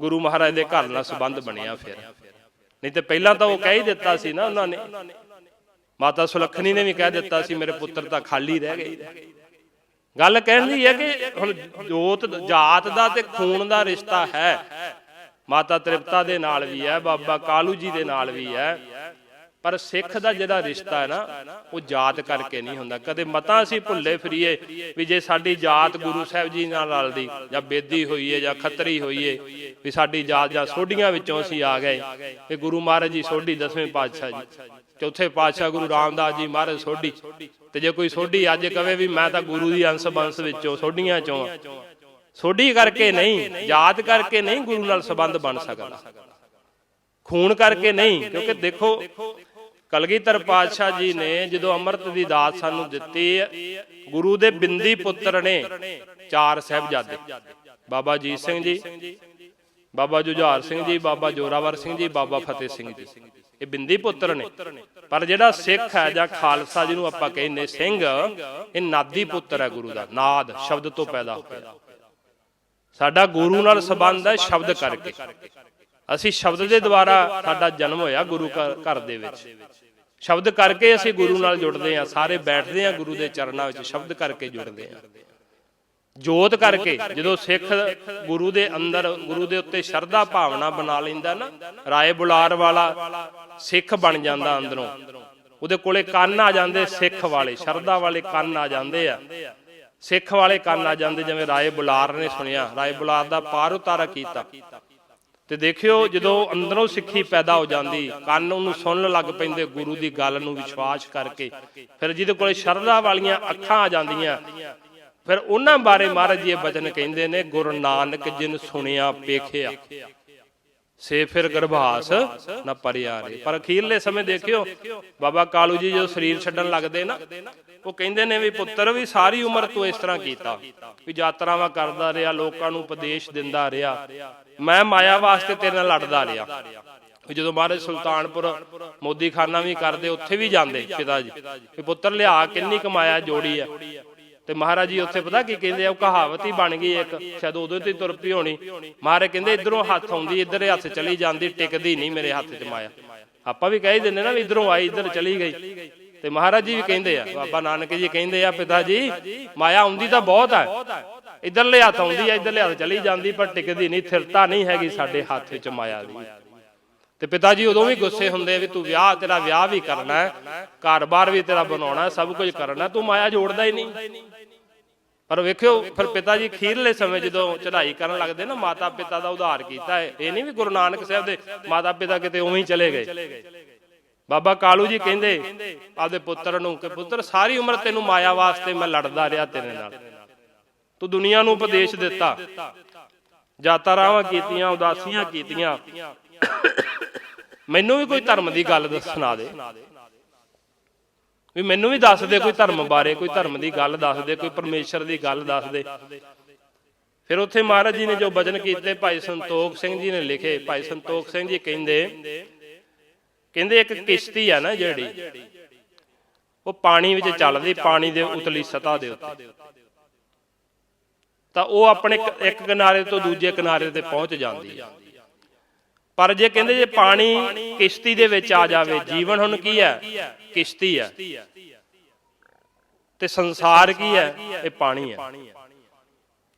ਗੁਰੂ ਮਹਾਰਾਜ ਦੇ ਘਰ ਨਾਲ ਸੰਬੰਧ ਬਣਿਆ ਫਿਰ। ਨਹੀਂ ਤੇ ਪਹਿਲਾਂ ਤਾਂ ਉਹ ਕਹਿ ਹੀ ਦਿੱਤਾ ਸੀ ਨਾ ਉਹਨਾਂ ਨੇ। ਮਾਤਾ ਸੁਲੱਖਣੀ ਨੇ ਵੀ ਕਹਿ ਦਿੱਤਾ ਸੀ, ਮੇਰੇ ਪੁੱਤਰ ਤਾਂ ਖਾਲੀ ਰਹਿ ਗਏ। ਗੱਲ ਕਹਿਣ ਦੀ ਹੈ ਕਿ ਹੁਣ ਜੋਤ, ਜਾਤ ਦਾ ਤੇ ਖੂਨ ਦਾ ਰਿਸ਼ਤਾ ਹੈ। ਮਾਤਾ ਤ੍ਰਿਪਤਾ ਦੇ ਨਾਲ ਵੀ ਹੈ, ਬਾਬਾ ਕਾਲੂ ਜੀ ਦੇ ਨਾਲ ਵੀ ਹੈ। ਪਰ ਸਿੱਖ ਦਾ ਜਿਹੜਾ ਰਿਸ਼ਤਾ ਹੈ ਨਾ, ਉਹ ਜਾਤ ਕਰਕੇ ਨਹੀਂ ਹੁੰਦਾ। ਕਦੇ ਮਤਾਂ ਅਸੀਂ ਭੁੱਲੇ ਫਿਰੀਏ ਵੀ ਜੇ ਸਾਡੀ ਜਾਤ ਗੁਰੂ ਸਾਹਿਬ ਜੀ ਨਾਲ ਰਲਦੀ, ਜਾਂ ਬੇਦੀ ਹੋਈਏ, ਜਾਂ ਖੱਤਰੀ ਹੋਈਏ, ਵੀ ਸਾਡੀ ਜਾਤ ਜਾਂ ਸੋਢੀਆਂ ਵਿੱਚੋਂ ਅਸੀਂ ਆ ਗਏ ਤੇ ਗੁਰੂ ਮਹਾਰਾਜ ਜੀ ਸੋਢੀ, ਦਸਵੇਂ ਪਾਤਸ਼ਾਹ ਜੀ, ਚੌਥੇ ਪਾਤਸ਼ਾਹ ਗੁਰੂ ਰਾਮਦਾਸ ਜੀ ਮਹਾਰਾਜ ਸੋਢੀ, ਤੇ ਜੇ ਕੋਈ ਸੋਢੀ ਅੱਜ ਕਵੇ ਵੀ ਮੈਂ ਤਾਂ ਗੁਰੂ ਦੀ ਅੰਸ਼ ਬੰਸ ਵਿੱਚੋਂ, ਸੋਢੀਆਂ ਚੋਂ ਸੋਢੀ ਕਰਕੇ ਨਹੀਂ ਜਾਤ ਕਰਕੇ ਨਹੀਂ ਗੁਰੂ ਨਾਲ ਸੰਬੰਧ ਬਣ ਸਕਦਾ। ਖੂਨ ਕਰਕੇ ਨਹੀਂ, ਕਿਉਂਕਿ ਦੇਖੋ ਕਲਗੀਧਰ ਪਾਤਸ਼ਾਹ ਜੀ ਨੇ ਜਦੋਂ ਅੰਮ੍ਰਿਤ ਦੀ ਦਾਤ ਸਾਨੂੰ ਦਿੱਤੀ, ਗੁਰੂ ਦੇ ਬਿੰਦੀ ਪੁੱਤਰ ਨੇ ਚਾਰ ਸਾਹਿਬਜ਼ਾਦੇ। ਬਾਬਾ ਜੀਤ ਸਿੰਘ ਜੀ, ਬਾਬਾ ਜੁਝਾਰ ਸਿੰਘ ਜੀ, ਬਾਬਾ ਜੋਰਾਵਰ ਸਿੰਘ ਜੀ, ਬਾਬਾ ਫਤਿਹ ਸਿੰਘ ਜੀ। ਇਹ ਬਿੰਦੀ ਪੁੱਤਰ ਨੇ। ਪਰ ਜਿਹੜਾ ਸਿੱਖ ਹੈ ਜਾਂ ਖਾਲਸਾ ਜਿਹਨੂੰ ਆਪਾਂ ਕਹਿੰਦੇ ਸਿੰਘ, ਇਹ ਨਾਦੀ ਪੁੱਤਰ ਹੈ ਗੁਰੂ ਦਾ। ਨਾਦ ਸ਼ਬਦ ਤੋਂ ਪੈਦਾ ਹੋਇਆ। ਸਾਡਾ ਗੁਰੂ ਨਾਲ ਸੰਬੰਧ ਹੈ ਸ਼ਬਦ ਕਰਕੇ। ਅਸੀਂ ਸ਼ਬਦ ਦੇ ਦੁਆਰਾ ਸਾਡਾ ਜਨਮ ਹੋਇਆ ਗੁਰੂ ਘਰ ਘਰ ਦੇ ਵਿੱਚ। ਸ਼ਬਦ ਕਰਕੇ ਅਸੀਂ ਗੁਰੂ ਨਾਲ ਜੁੜਦੇ ਹਾਂ ਸਾਰੇ ਬੈਠਦੇ ਹਾਂ ਗੁਰੂ ਦੇ ਚਰਨਾਂ ਵਿੱਚ ਸ਼ਬਦ ਕਰਕੇ ਜੁੜਦੇ ਹਾਂ। ਜੋਤ ਕਰਕੇ ਜਦੋਂ ਸਿੱਖ ਗੁਰੂ ਦੇ ਅੰਦਰ ਗੁਰੂ ਦੇ ਉੱਤੇ ਸ਼ਰਧਾ ਭਾਵਨਾ ਬਣਾ ਲੈਂਦਾ ਨਾ ਰਾਏ ਬੁਲਾਰ ਵਾਲਾ ਸਿੱਖ ਬਣ ਜਾਂਦਾ ਅੰਦਰੋਂ। ਉਹਦੇ ਕੋਲੇ ਕੰਨ ਆ ਜਾਂਦੇ ਸਿੱਖ ਵਾਲੇ ਸ਼ਰਧਾ ਵਾਲੇ ਕੰਨ ਆ ਜਾਂਦੇ ਆ। ਸਿੱਖ ਵਾਲੇ ਕੰਨ ਆ ਜਾਂਦੇ ਜਿਵੇਂ ਰਾਏ ਬੁਲਾਰ ਨੇ ਸੁਣਿਆ। ਰਾਏ ਬੁਲਾਰ ਦਾ ਪਾਰ ਉਤਾਰਾ ਕੀਤਾ। ਤੇ ਦੇਖਿਓ ਜਦੋਂ ਅੰਦਰੋਂ ਸਿੱਖੀ ਪੈਦਾ ਹੋ ਜਾਂਦੀ ਕੰਨ ਉਹਨੂੰ ਸੁਣਨ ਲੱਗ ਪੈਂਦੇ ਗੁਰੂ ਦੀ ਗੱਲ ਨੂੰ ਵਿਸ਼ਵਾਸ ਕਰਕੇ। ਫਿਰ ਜਿਹਦੇ ਕੋਲੇ ਸ਼ਰਧਾ ਵਾਲੀਆਂ ਅੱਖਾਂ ਆ ਜਾਂਦੀਆਂ। ਫਿਰ ਉਹਨਾਂ ਬਾਰੇ ਮਹਾਰਾਜ ਜੀ ਇਹ ਬਚਨ ਕਹਿੰਦੇ ਨੇ ਗੁਰੂ ਨਾਨਕ ਜਿਨ ਸੁਣਿਆ ਪੇਖਿਆ। ਸੇ ਫਿਰ ਗਰਭਾਸ ਨਾ ਪਰਿਆਰੇ ਪਰ ਅਖੀਰਲੇ ਸਮੇਂ ਦੇਖਿਓ ਬਾਬਾ ਕਾਲੂ ਜੀ ਜਦੋਂ ਸਰੀਰ ਛੱਡਣ ਲੱਗਦੇ ਨਾ ਉਹ ਕਹਿੰਦੇ ਨੇ ਵੀ ਪੁੱਤਰ ਵੀ ਸਾਰੀ ਉਮਰ ਤੂੰ ਇਸ ਤਰ੍ਹਾਂ ਕੀਤਾ। ਵੀ ਯਾਤਰਾਵਾਂ ਕਰਦਾ ਰਿਹਾ ਲੋਕਾਂ ਨੂੰ ਉਪਦੇਸ਼ ਦਿੰਦਾ ਰਿਹਾ। ਮੈਂ ਮਾਇਆ ਵਾਸਤੇ ਤੇਰੇ ਨਾਲ ਲੜਦਾ ਰਿਹਾ। ਜਦੋਂ ਮਹਾਰਾਜ ਸੁਲਤਾਨਪੁਰ ਮੋਦੀ ਖਾਨਾ ਵੀ ਕਰਦੇ, ਉੱਥੇ ਵੀ ਜਾਂਦੇ ਪਿਤਾ ਜੀ ਵੀ ਪੁੱਤਰ ਲਿਆ, ਕਿੰਨੀ ਕਮਾਇਆ ਜੋੜੀ ਆ। ਤੇ ਮਹਾਰਾਜ ਜੀ ਉੱਥੇ ਪਤਾ ਕੀ ਕਹਿੰਦੇ ਆ, ਉਹ ਕਹਾਵਤ ਹੀ ਬਣ ਗਈ ਇੱਕ, ਸ਼ਾਇਦ ਉਦੋਂ ਤੇ ਤੁਰ ਪਈ ਹੋਣੀ। ਮਹਾਰਾਜ ਕਹਿੰਦੇ, ਇਧਰੋਂ ਹੱਥ ਆਉਂਦੀ, ਇਧਰ ਹੱਥ ਚਲੀ ਜਾਂਦੀ, ਟਿਕਦੀ ਨਹੀਂ ਮੇਰੇ ਹੱਥ 'ਚ ਮਾਇਆ। ਆਪਾਂ ਵੀ ਕਹਿ ਦਿੰਦੇ ਨਾ ਵੀ ਇਧਰੋਂ ਆਈ, ਇਧਰ ਚਲੀ ਗਈ। ਤੇ ਮਹਾਰਾਜ ਜੀ ਵੀ ਕਹਿੰਦੇ ਆ, ਬਾਬਾ ਨਾਨਕ ਜੀ ਕਹਿੰਦੇ ਆ ਪਿਤਾ ਜੀ ਮਾਇਆ ਆਉਂਦੀ ਤਾਂ ਬਹੁਤ ਆ। ਹੈ ਇਧਰਲੇ ਹੱਥ ਆਉਂਦੀ ਆ, ਇਧਰਲੇ ਹੱਥ ਚਲੀ ਜਾਂਦੀ, ਪਰ ਟਿਕਦੀ ਨਹੀਂ, ਥਿਰਤਾ ਨਹੀਂ ਹੈਗੀ ਸਾਡੇ ਹੱਥ 'ਚ ਮਾਇਆ ਦੀ। ਤੇ ਪਿਤਾ ਜੀ ਉਦੋਂ ਵੀ ਗੁੱਸੇ ਹੁੰਦੇ ਵੀ ਤੂੰ ਵਿਆਹ, ਤੇਰਾ ਵਿਆਹ ਵੀ ਕਰਨਾ ਹੈ, ਘਰ-ਬਾਰ ਵੀ ਤੇਰਾ ਬਣਾਉਣਾ ਸਭ ਕੁਝ ਕਰਨਾ ਤੂੰ ਮਾਇਆ ਜੋੜਦਾ ਹੀ ਨਹੀਂ। ਪਰ ਵੇਖਿਓ, ਫਿਰ ਪਿਤਾ ਜੀ ਖੀਰਲੇ ਸਮੇਂ ਜਦੋਂ ਚੜ੍ਹਾਈ ਕਰਨ ਲੱਗਦੇ ਨਾ ਮਾਤਾ ਪਿਤਾ ਦਾ ਉਧਾਰ ਕੀਤਾ ਹੈ, ਇਹ ਨਹੀਂ ਵੀ ਗੁਰੂ ਨਾਨਕ ਸਾਹਿਬ ਦੇ ਮਾਤਾ ਪਿਤਾ ਕਿਤੇ ਉਵੇਂ ਹੀ ਚਲੇ ਗਏ। ਬਾਬਾ ਕਾਲੂ ਜੀ ਕਹਿੰਦੇ, ਆਪਦੇ ਪੁੱਤਰ ਨੂੰ ਕਿ ਪੁੱਤਰ, ਸਾਰੀ ਉਮਰ ਤੈਨੂੰ ਮਾਇਆ ਵਾਸਤੇ ਮੈਂ ਲੜਦਾ ਰਿਹਾ ਤੇਰੇ ਨਾਲ। ਤੂੰ ਦੁਨੀਆ ਨੂੰ ਉਪਦੇਸ਼ ਦਿੱਤਾ। ਜਾਤਾਂ ਰਾਵਾਂ ਕੀਤੀਆਂ ਉਦਾਸੀਆਂ ਕੀਤੀਆਂ। ਮੈਨੂੰ ਵੀ ਕੋਈ ਧਰਮ ਦੀ ਗੱਲ ਦੱਸ ਸੁਣਾ ਦੇ। ਵੀ ਮੈਨੂੰ ਵੀ ਦੱਸ ਦੇ ਕੋਈ ਧਰਮ ਬਾਰੇ ਕੋਈ ਧਰਮ ਦੀ ਗੱਲ ਦੱਸ ਦੇ ਕੋਈ ਪਰਮੇਸ਼ਰ ਦੀ ਗੱਲ ਦੱਸ ਦੇ। ਫਿਰ ਉੱਥੇ ਮਹਾਰਾਜ ਜੀ ਨੇ ਜੋ ਬਚਨ ਕੀਤੇ ਭਾਈ ਸੰਤੋਖ ਸਿੰਘ ਜੀ ਨੇ ਲਿਖੇ ਭਾਈ ਸੰਤੋਖ ਸਿੰਘ ਜੀ ਕਹਿੰਦੇ ਕਹਿੰਦੇ ਇੱਕ ਕਿਸ਼ਤੀ ਆ ਨਾ ਜਿਹੜੀ ਉਹ ਪਾਣੀ ਵਿੱਚ ਚੱਲਦੀ ਪਾਣੀ ਦੇ ਉਤਲੀ ਸਤ੍ਹਾ ਦੇ ਉੱਤੇ। ਤਾਂ ਉਹ ਆਪਣੇ ਇੱਕ- ਕਿਨਾਰੇ ਤੋਂ ਦੂਜੇ ਕਿਨਾਰੇ ਤੇ ਪਹੁੰਚ ਜਾਂਦੀ ਆ। ਪਰ ਜੇ ਕਹਿੰਦੇ ਜੇ ਪਾਣੀ ਕਿਸ਼ਤੀ ਦੇ ਵਿੱਚ ਆ ਜਾਵੇ, ਜੀਵਨ ਹੁਣ ਕੀ ਹੈ? ਕਿਸ਼ਤੀ ਹੈ। ਤੇ ਸੰਸਾਰ ਕੀ ਹੈ? ਇਹ ਪਾਣੀ ਹੈ।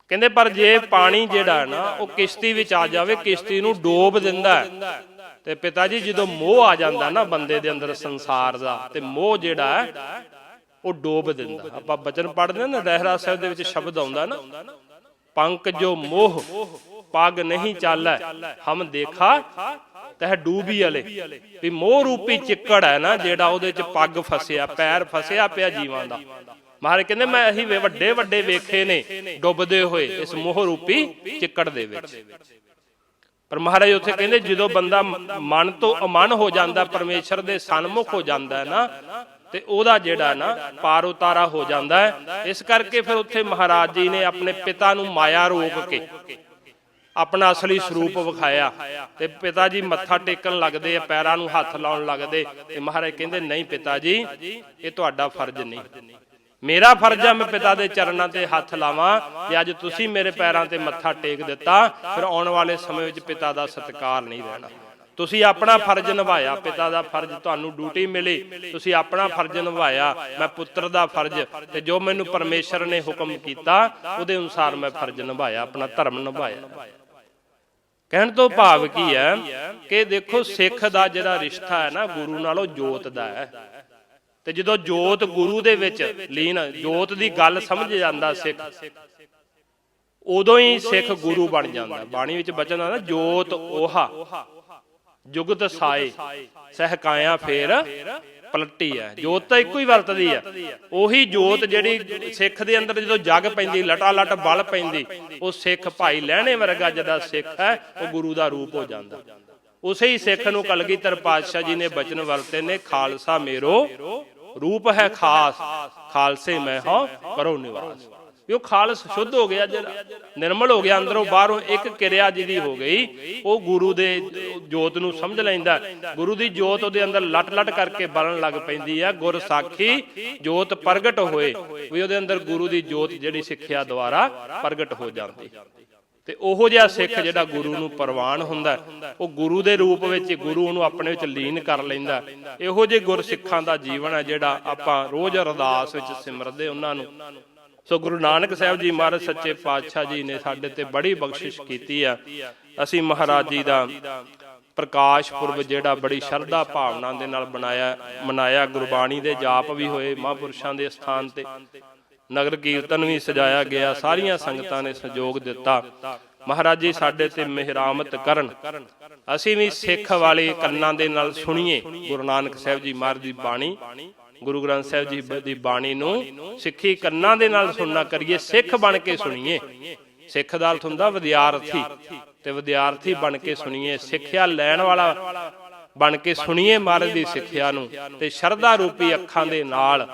ਕਹਿੰਦੇ ਪਰ ਜੇ ਪਾਣੀ ਜਿਹੜਾ ਨਾ, ਉਹ ਕਿਸ਼ਤੀ ਵਿੱਚ ਆ ਜਾਵੇ, ਕਿਸ਼ਤੀ ਨੂੰ ਡੋਬ ਦਿੰਦਾ ਹੈ। ਤੇ ਪਿਤਾ ਜੀ ਜਦੋਂ ਮੋਹ ਆ ਜਾਂਦਾ ਨਾ ਬੰਦੇ ਦੇ ਅੰਦਰ ਸੰਸਾਰ ਦਾ, ਤੇ ਮੋਹ ਜਿਹੜਾ ਹੈ ਉਹ ਡੋਬ ਦਿੰਦਾ। ਆਪਾਂ ਬਚਨ ਪੜ੍ਹਦੇ ਨਾ ਰਹਿਰਾ ਸਾਹਿਬ ਦੇ ਵਿੱਚ ਸ਼ਬਦ ਆਉਂਦਾ ਨਾ, ਪੰਕ ਜੋ ਮੋਹ, ਪਗ ਨਹੀਂ ਚਾਲੈ, ਹਮ ਦੇਖਾ, ਤਹ ਡੂਬੀ ਵਾਲੇ ਵੀ ਮੋਹ ਰੂਪੀ ਚਿੱਕੜ ਹੈ ਨਾ, ਜਿਹੜਾ ਉਹਦੇ ਚ ਪੱਗ ਫਸਿਆ, ਪੈਰ ਫਸਿਆ ਪਿਆ ਜੀਵਾਂ ਦਾ। ਮਹਾਰਾਜ ਕਹਿੰਦੇ, ਮੈਂ ਅਸੀਂ ਵੱਡੇ ਵੱਡੇ ਵੇਖੇ ਨੇ, ਡੁੱਬਦੇ ਹੋਏ, ਇਸ ਮੋਹ ਰੂਪੀ ਚਿੱਕੜ ਦੇ ਵਿੱਚ। ਪਰ ਮਹਾਰਾਜ ਉੱਥੇ ਕਹਿੰਦੇ, ਜਦੋਂ ਬੰਦਾ ਮਨ ਤੋਂ ਅਮਨ ਹੋ ਜਾਂਦਾ, ਪਰਮੇਸ਼ਰ ਦੇ ਸਨਮੁਖ ਹੋ ਜਾਂਦਾ ਨਾ ਤੇ ਉਹਦਾ ਜਿਹੜਾ ਨਾ ਪਾਰ ਉਤਾਰਾ ਹੋ ਜਾਂਦਾ ਹੈ। ਇਸ ਕਰਕੇ ਫਿਰ ਉੱਥੇ ਮਹਾਰਾਜ ਜੀ ਨੇ ਆਪਣੇ ਪਿਤਾ ਨੂੰ ਮਾਇਆ ਰੋਕ ਕੇ ਆਪਣਾ ਅਸਲੀ ਸਰੂਪ ਵਿਖਾਇਆ ਤੇ ਪਿਤਾ ਜੀ ਮੱਥਾ ਟੇਕਣ ਲੱਗਦੇ ਆ, ਪੈਰਾਂ ਨੂੰ ਹੱਥ ਲਾਉਣ ਲੱਗਦੇ। ਤੇ ਮਹਾਰਾਜ ਕਹਿੰਦੇ, ਨਹੀਂ ਪਿਤਾ ਜੀ, ਇਹ ਤੁਹਾਡਾ ਫਰਜ਼ ਨਹੀਂ। ਮੇਰਾ ਫਰਜ਼ ਆ, ਮੈਂ ਪਿਤਾ ਦੇ ਚਰਨਾਂ ਤੇ ਹੱਥ ਲਾਵਾਂ ਤੇ ਅੱਜ ਤੁਸੀਂ ਮੇਰੇ ਪੈਰਾਂ ਤੇ ਮੱਥਾ ਟੇਕ ਦਿੱਤਾ। ਫਿਰ ਆਉਣ ਵਾਲੇ ਸਮੇਂ ਵਿੱਚ ਪਿਤਾ ਦਾ ਸਤਿਕਾਰ ਨਹੀਂ ਰਹਿਣਾ। ਤੁਸੀਂ ਆਪਣਾ ਫਰਜ਼ ਨਿਭਾਇਆ ਪਿਤਾ ਦਾ ਫਰਜ਼ ਤੁਹਾਨੂੰ ਡਿਊਟੀ ਮਿਲੀ ਤੁਸੀਂ ਆਪਣਾ ਫਰਜ਼ ਨਿਭਾਇਆ ਮੈਂ ਪੁੱਤਰ ਦਾ ਫਰਜ਼ ਤੇ ਜੋ ਮੈਨੂੰ ਪਰਮੇਸ਼ਰ ਨੇ ਹੁਕਮ ਕੀਤਾ ਉਹਦੇ ਅਨੁਸਾਰ ਮੈਂ ਫਰਜ਼ ਨਿਭਾਇਆ ਆਪਣਾ ਧਰਮ ਨਿਭਾਇਆ। ਕਹਿਣ ਤੋਂ ਭਾਵ ਕੀ ਹੈ ਕਿ ਦੇਖੋ ਸਿੱਖ ਦਾ ਜਿਹੜਾ ਰਿਸ਼ਤਾ ਹੈ ਨਾ ਗੁਰੂ ਨਾਲੋਂ ਜੋਤ ਦਾ ਹੈ। ਤੇ ਜਦੋਂ ਜੋਤ ਗੁਰੂ ਦੇ ਵਿੱਚ ਲੀਨ ਜੋਤ ਦੀ ਗੱਲ ਸਮਝ ਜਾਂਦਾ ਸਿੱਖ ਉਦੋਂ ਹੀ ਸਿੱਖ ਗੁਰੂ ਬਣ ਜਾਂਦਾ। ਬਾਣੀ ਵਿੱਚ ਬਚਨ ਆਉਂਦਾ ਜੋਤ 오ਹਾ ਜੁਗਤ ਸਾਏ ਸਹਿਕਾਇਆ ਫੇਰ ਪਲਟੀ ਹੈ। ਜੋਤ ਤਾਂ ਇੱਕੋ ਹੀ ਵਰਤਦੀ ਹੈ। ਉਹੀ ਜੋਤ ਜਿਹੜੀ ਸਿੱਖ ਦੇ ਅੰਦਰ ਜਦੋਂ ਜਗ ਪੈਂਦੀ ਲਟਾ ਲਟ ਬਲ ਪੈਂਦੀ ਉਹ ਸਿੱਖ ਭਾਈ ਲਹਿਣੇ ਵਰਗਾ ਜਿਹੜਾ ਸਿੱਖ ਹੈ ਉਹ ਗੁਰੂ ਦਾ ਰੂਪ ਹੋ ਜਾਂਦਾ। ਉਸੇ ਹੀ ਸਿੱਖ ਨੂੰ ਕਲਗੀਧਰ ਪਾਤਸ਼ਾਹ ਜੀ ਨੇ ਬਚਨ ਵਰਤੇ ਨੇ ਖਾਲਸਾ ਮੇਰੋ ਰੂਪ ਹੈ ਖਾਸ ਖਾਲਸੇ ਮੈਂ ਹਾਂ ਕਰੋ ਨਿਵਾਸ। ਵੀ ਉਹ ਖਾਲਸ ਸ਼ੁੱਧ ਹੋ ਗਿਆ, ਜਿਹੜਾ ਨਿਰਮਲ ਹੋ ਗਿਆ, ਅੰਦਰੋਂ ਬਾਹਰੋਂ ਇੱਕ ਕਿਰਿਆ ਜਿਹਦੀ ਹੋ ਗਈ, ਉਹ ਗੁਰੂ ਦੇ ਜੋਤ ਨੂੰ ਸਮਝ ਲੈਂਦਾ ਗੁਰੂ ਦੀ ਜੋਤ ਉਹਦੇ ਅੰਦਰ ਲਟ ਲਟ ਕਰਕੇ ਬਲਣ ਲੱਗ ਪੈਂਦੀ ਆ, ਗੁਰ ਸਾਖੀ ਜੋਤ ਪ੍ਰਗਟ ਹੋਏ, ਵੀ ਉਹਦੇ ਅੰਦਰ ਗੁਰੂ ਦੀ ਜੋਤ ਜਿਹੜੀ ਸਿੱਖਿਆ ਦੁਆਰਾ ਪ੍ਰਗਟ ਹੋ ਜਾਂਦੀ। ਤੇ ਉਹੋ ਜਿਹਾ ਸਿੱਖ ਜਿਹੜਾ ਗੁਰੂ ਨੂੰ ਪ੍ਰਵਾਨ ਹੁੰਦਾ ਉਹ ਗੁਰੂ ਦੇ ਰੂਪ ਵਿੱਚ ਗੁਰੂ ਨੂੰ ਆਪਣੇ ਵਿੱਚ ਲੀਨ ਕਰ ਲੈਂਦਾ ਇਹੋ ਜਿਹੇ ਗੁਰ ਸਿੱਖਾਂ ਦਾ ਜੀਵਨ ਹੈ ਜਿਹੜਾ ਆਪਾਂ ਰੋਜ਼ ਅਰਦਾਸ ਵਿੱਚ ਸਿਮਰਦੇ ਉਹਨਾਂ ਨੂੰ। ਸੋ ਗੁਰੂ ਨਾਨਕ ਸਾਹਿਬ ਜੀ ਮਹਾਰਾਜ, ਸੱਚੇ ਪਾਤਸ਼ਾਹ ਜੀ ਨੇ ਸਾਡੇ ਤੇ ਬੜੀ ਬਖਸ਼ਿਸ਼ ਕੀਤੀ ਆ। ਅਸੀਂ ਮਹਾਰਾਜ ਜੀ ਦਾ ਪ੍ਰਕਾਸ਼ ਪੁਰਬ ਜਿਹੜਾ ਬੜੀ ਸ਼ਰਧਾ ਭਾਵਨਾ ਦੇ ਨਾਲ ਬਣਾਇਆ, ਮਨਾਇਆ। ਗੁਰਬਾਣੀ ਦੇ ਜਾਪ ਵੀ ਹੋਏ, ਮਹਾਂਪੁਰਸ਼ਾਂ ਦੇ ਸਥਾਨ ਤੇ ਨਗਰ ਕੀਰਤਨ ਵੀ ਸਜਾਇਆ ਗਿਆ, ਸਾਰੀਆਂ ਸੰਗਤਾਂ ਨੇ ਸਹਿਯੋਗ ਦਿੱਤਾ। ਮਹਾਰਾਜ ਜੀ ਸਾਡੇ ਤੇ ਮਿਹਰਾਮਤ ਕਰਨ, ਅਸੀਂ ਵੀ ਸਿੱਖ ਵਾਲੇ ਕੰਨਾਂ ਦੇ ਨਾਲ ਸੁਣੀਏ। ਗੁਰੂ ਨਾਨਕ ਸਾਹਿਬ ਜੀ ਮਹਾਰਾਜ ਦੀ ਬਾਣੀ। ਗੁਰੂ ਗ੍ਰੰਥ ਸਾਹਿਬ ਜੀ ਦੀ ਬਾਣੀ ਨੂੰ ਸਿੱਖੀ ਕੰਨਾਂ ਦੇ ਨਾਲ ਸੁਣਨਾ ਕਰੀਏ ਸਿੱਖ ਬਣ ਕੇ ਸੁਣੀਏ। ਸਿੱਖ ਦਾ ਅਰਥ ਹੁੰਦਾ ਵਿਦਿਆਰਥੀ। ਤੇ ਵਿਦਿਆਰਥੀ ਬਣ ਕੇ ਸੁਣੀਏ ਸਿੱਖਿਆ ਲੈਣ ਵਾਲਾ ਬਣ ਕੇ ਸੁਣੀਏ ਮਹਾਰਾਜ ਦੀ ਸਿੱਖਿਆ ਨੂੰ। ਤੇ ਸ਼ਰਧਾ ਰੂਪੀ ਅੱਖਾਂ ਦੇ ਨਾਲ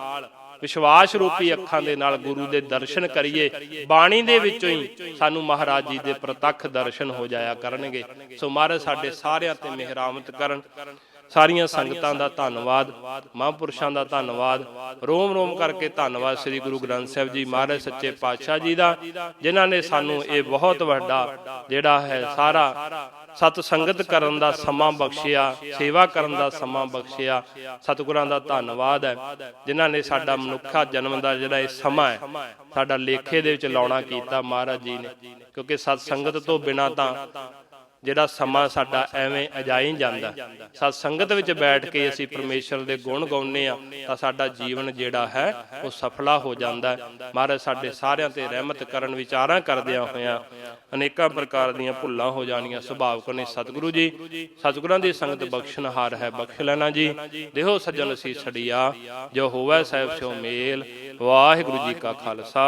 ਵਿਸ਼ਵਾਸ ਰੂਪੀ ਅੱਖਾਂ ਦੇ ਨਾਲ ਗੁਰੂ ਦੇ ਦਰਸ਼ਨ ਕਰੀਏ। ਬਾਣੀ ਦੇ ਵਿੱਚੋਂ ਹੀ ਸਾਨੂੰ ਮਹਾਰਾਜ ਜੀ ਦੇ ਪ੍ਰਤੱਖ ਦਰਸ਼ਨ ਹੋ ਜਾਇਆ ਕਰਨਗੇ। ਸੋ ਮਹਾਰਾਜ ਸਾਡੇ ਸਾਰਿਆਂ ਤੇ ਮਿਹਰਾਮਤ ਕਰਨ। ਸਾਰੀਆਂ ਸੰਗਤਾਂ ਦਾ ਧੰਨਵਾਦ, ਮਹਾਂਪੁਰਸ਼ਾਂ ਦਾ ਧੰਨਵਾਦ। ਰੋਮ ਰੋਮ ਕਰਕੇ ਧੰਨਵਾਦ ਸ੍ਰੀ ਗੁਰੂ ਗ੍ਰੰਥ ਸਾਹਿਬ ਜੀ, ਮਹਾਰਾਜ ਸੱਚੇ ਪਾਤਸ਼ਾਹ ਜੀ ਦਾ, ਜਿਨ੍ਹਾਂ ਨੇ ਸਾਨੂੰ ਇਹ ਬਹੁਤ ਵੱਡਾ ਜਿਹੜਾ ਹੈ ਸਾਰਾ ਸਤ ਸੰਗਤ ਕਰਨ ਦਾ ਸਮਾਂ ਬਖਸ਼ਿਆ, ਸੇਵਾ ਕਰਨ ਦਾ ਸਮਾਂ ਬਖਸ਼ਿਆ, ਸਤਿਗੁਰਾਂ ਦਾ ਧੰਨਵਾਦ ਹੈ, ਜਿਨ੍ਹਾਂ ਨੇ ਸਾਡਾ ਮਨੁੱਖਾ ਜਨਮ ਦਾ ਜਿਹੜਾ ਇਹ ਸਮਾਂ ਹੈ, ਸਾਡਾ ਲੇਖੇ ਦੇ ਵਿੱਚ ਲਾਉਣਾ ਕੀਤਾ ਮਹਾਰਾਜ ਜੀ ਨੇ, ਕਿਉਂਕਿ ਸਤ ਸੰਗਤ ਤੋਂ ਬਿਨਾ ਤਾਂ ਜਿਹੜਾ ਸਮਾਂ ਸਾਡਾ ਐਵੇਂ ਅਜਾਈ ਜਾਂਦਾ। ਸਤ ਸੰਗਤ ਵਿੱਚ ਬੈਠ ਕੇ ਅਸੀਂ ਪਰਮੇਸ਼ਰ ਦੇ ਗੁਣ ਗਾਉਂਦੇ ਆ ਤਾਂ ਸਾਡਾ ਜੀਵਨ ਜਿਹੜਾ ਹੈ, ਉਹ ਸਫਲਾ ਹੋ ਜਾਂਦਾ ਹੈ। ਮਹਾਰਾਜ, ਸਾਡੇ ਸਾਰਿਆਂ ਤੇ ਰਹਿਮਤ ਕਰਨ ਵਿਚਾਰਾਂ ਕਰਦਿਆਂ ਹੋਇਆਂ ਅਨੇਕਾਂ ਪ੍ਰਕਾਰ ਦੀਆਂ ਭੁੱਲਾਂ ਹੋ ਜਾਣੀਆਂ, ਸੁਭਾਵਕ ਨੇ ਸਤਿਗੁਰੂ ਜੀ। ਸਤਿਗੁਰਾਂ ਦੀ ਸੰਗਤ ਬਖਸ਼ਣਹਾਰ ਹੈ, ਬਖਸ਼ ਲੈਣਾ ਜੀ। ਦੇਹੋ ਸੱਜਣ ਅਸੀਂ ਛੜੀਆ ਜੋ ਹੋਵੇ ਸਾਹਿਬ ਸੋ ਮੇਲ। ਵਾਹਿਗੁਰੂ ਜੀ ਕਾ ਖਾਲਸਾ,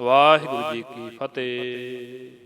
ਵਾਹਿਗੁਰੂ ਜੀ ਕੀ ਫਤਿਹ।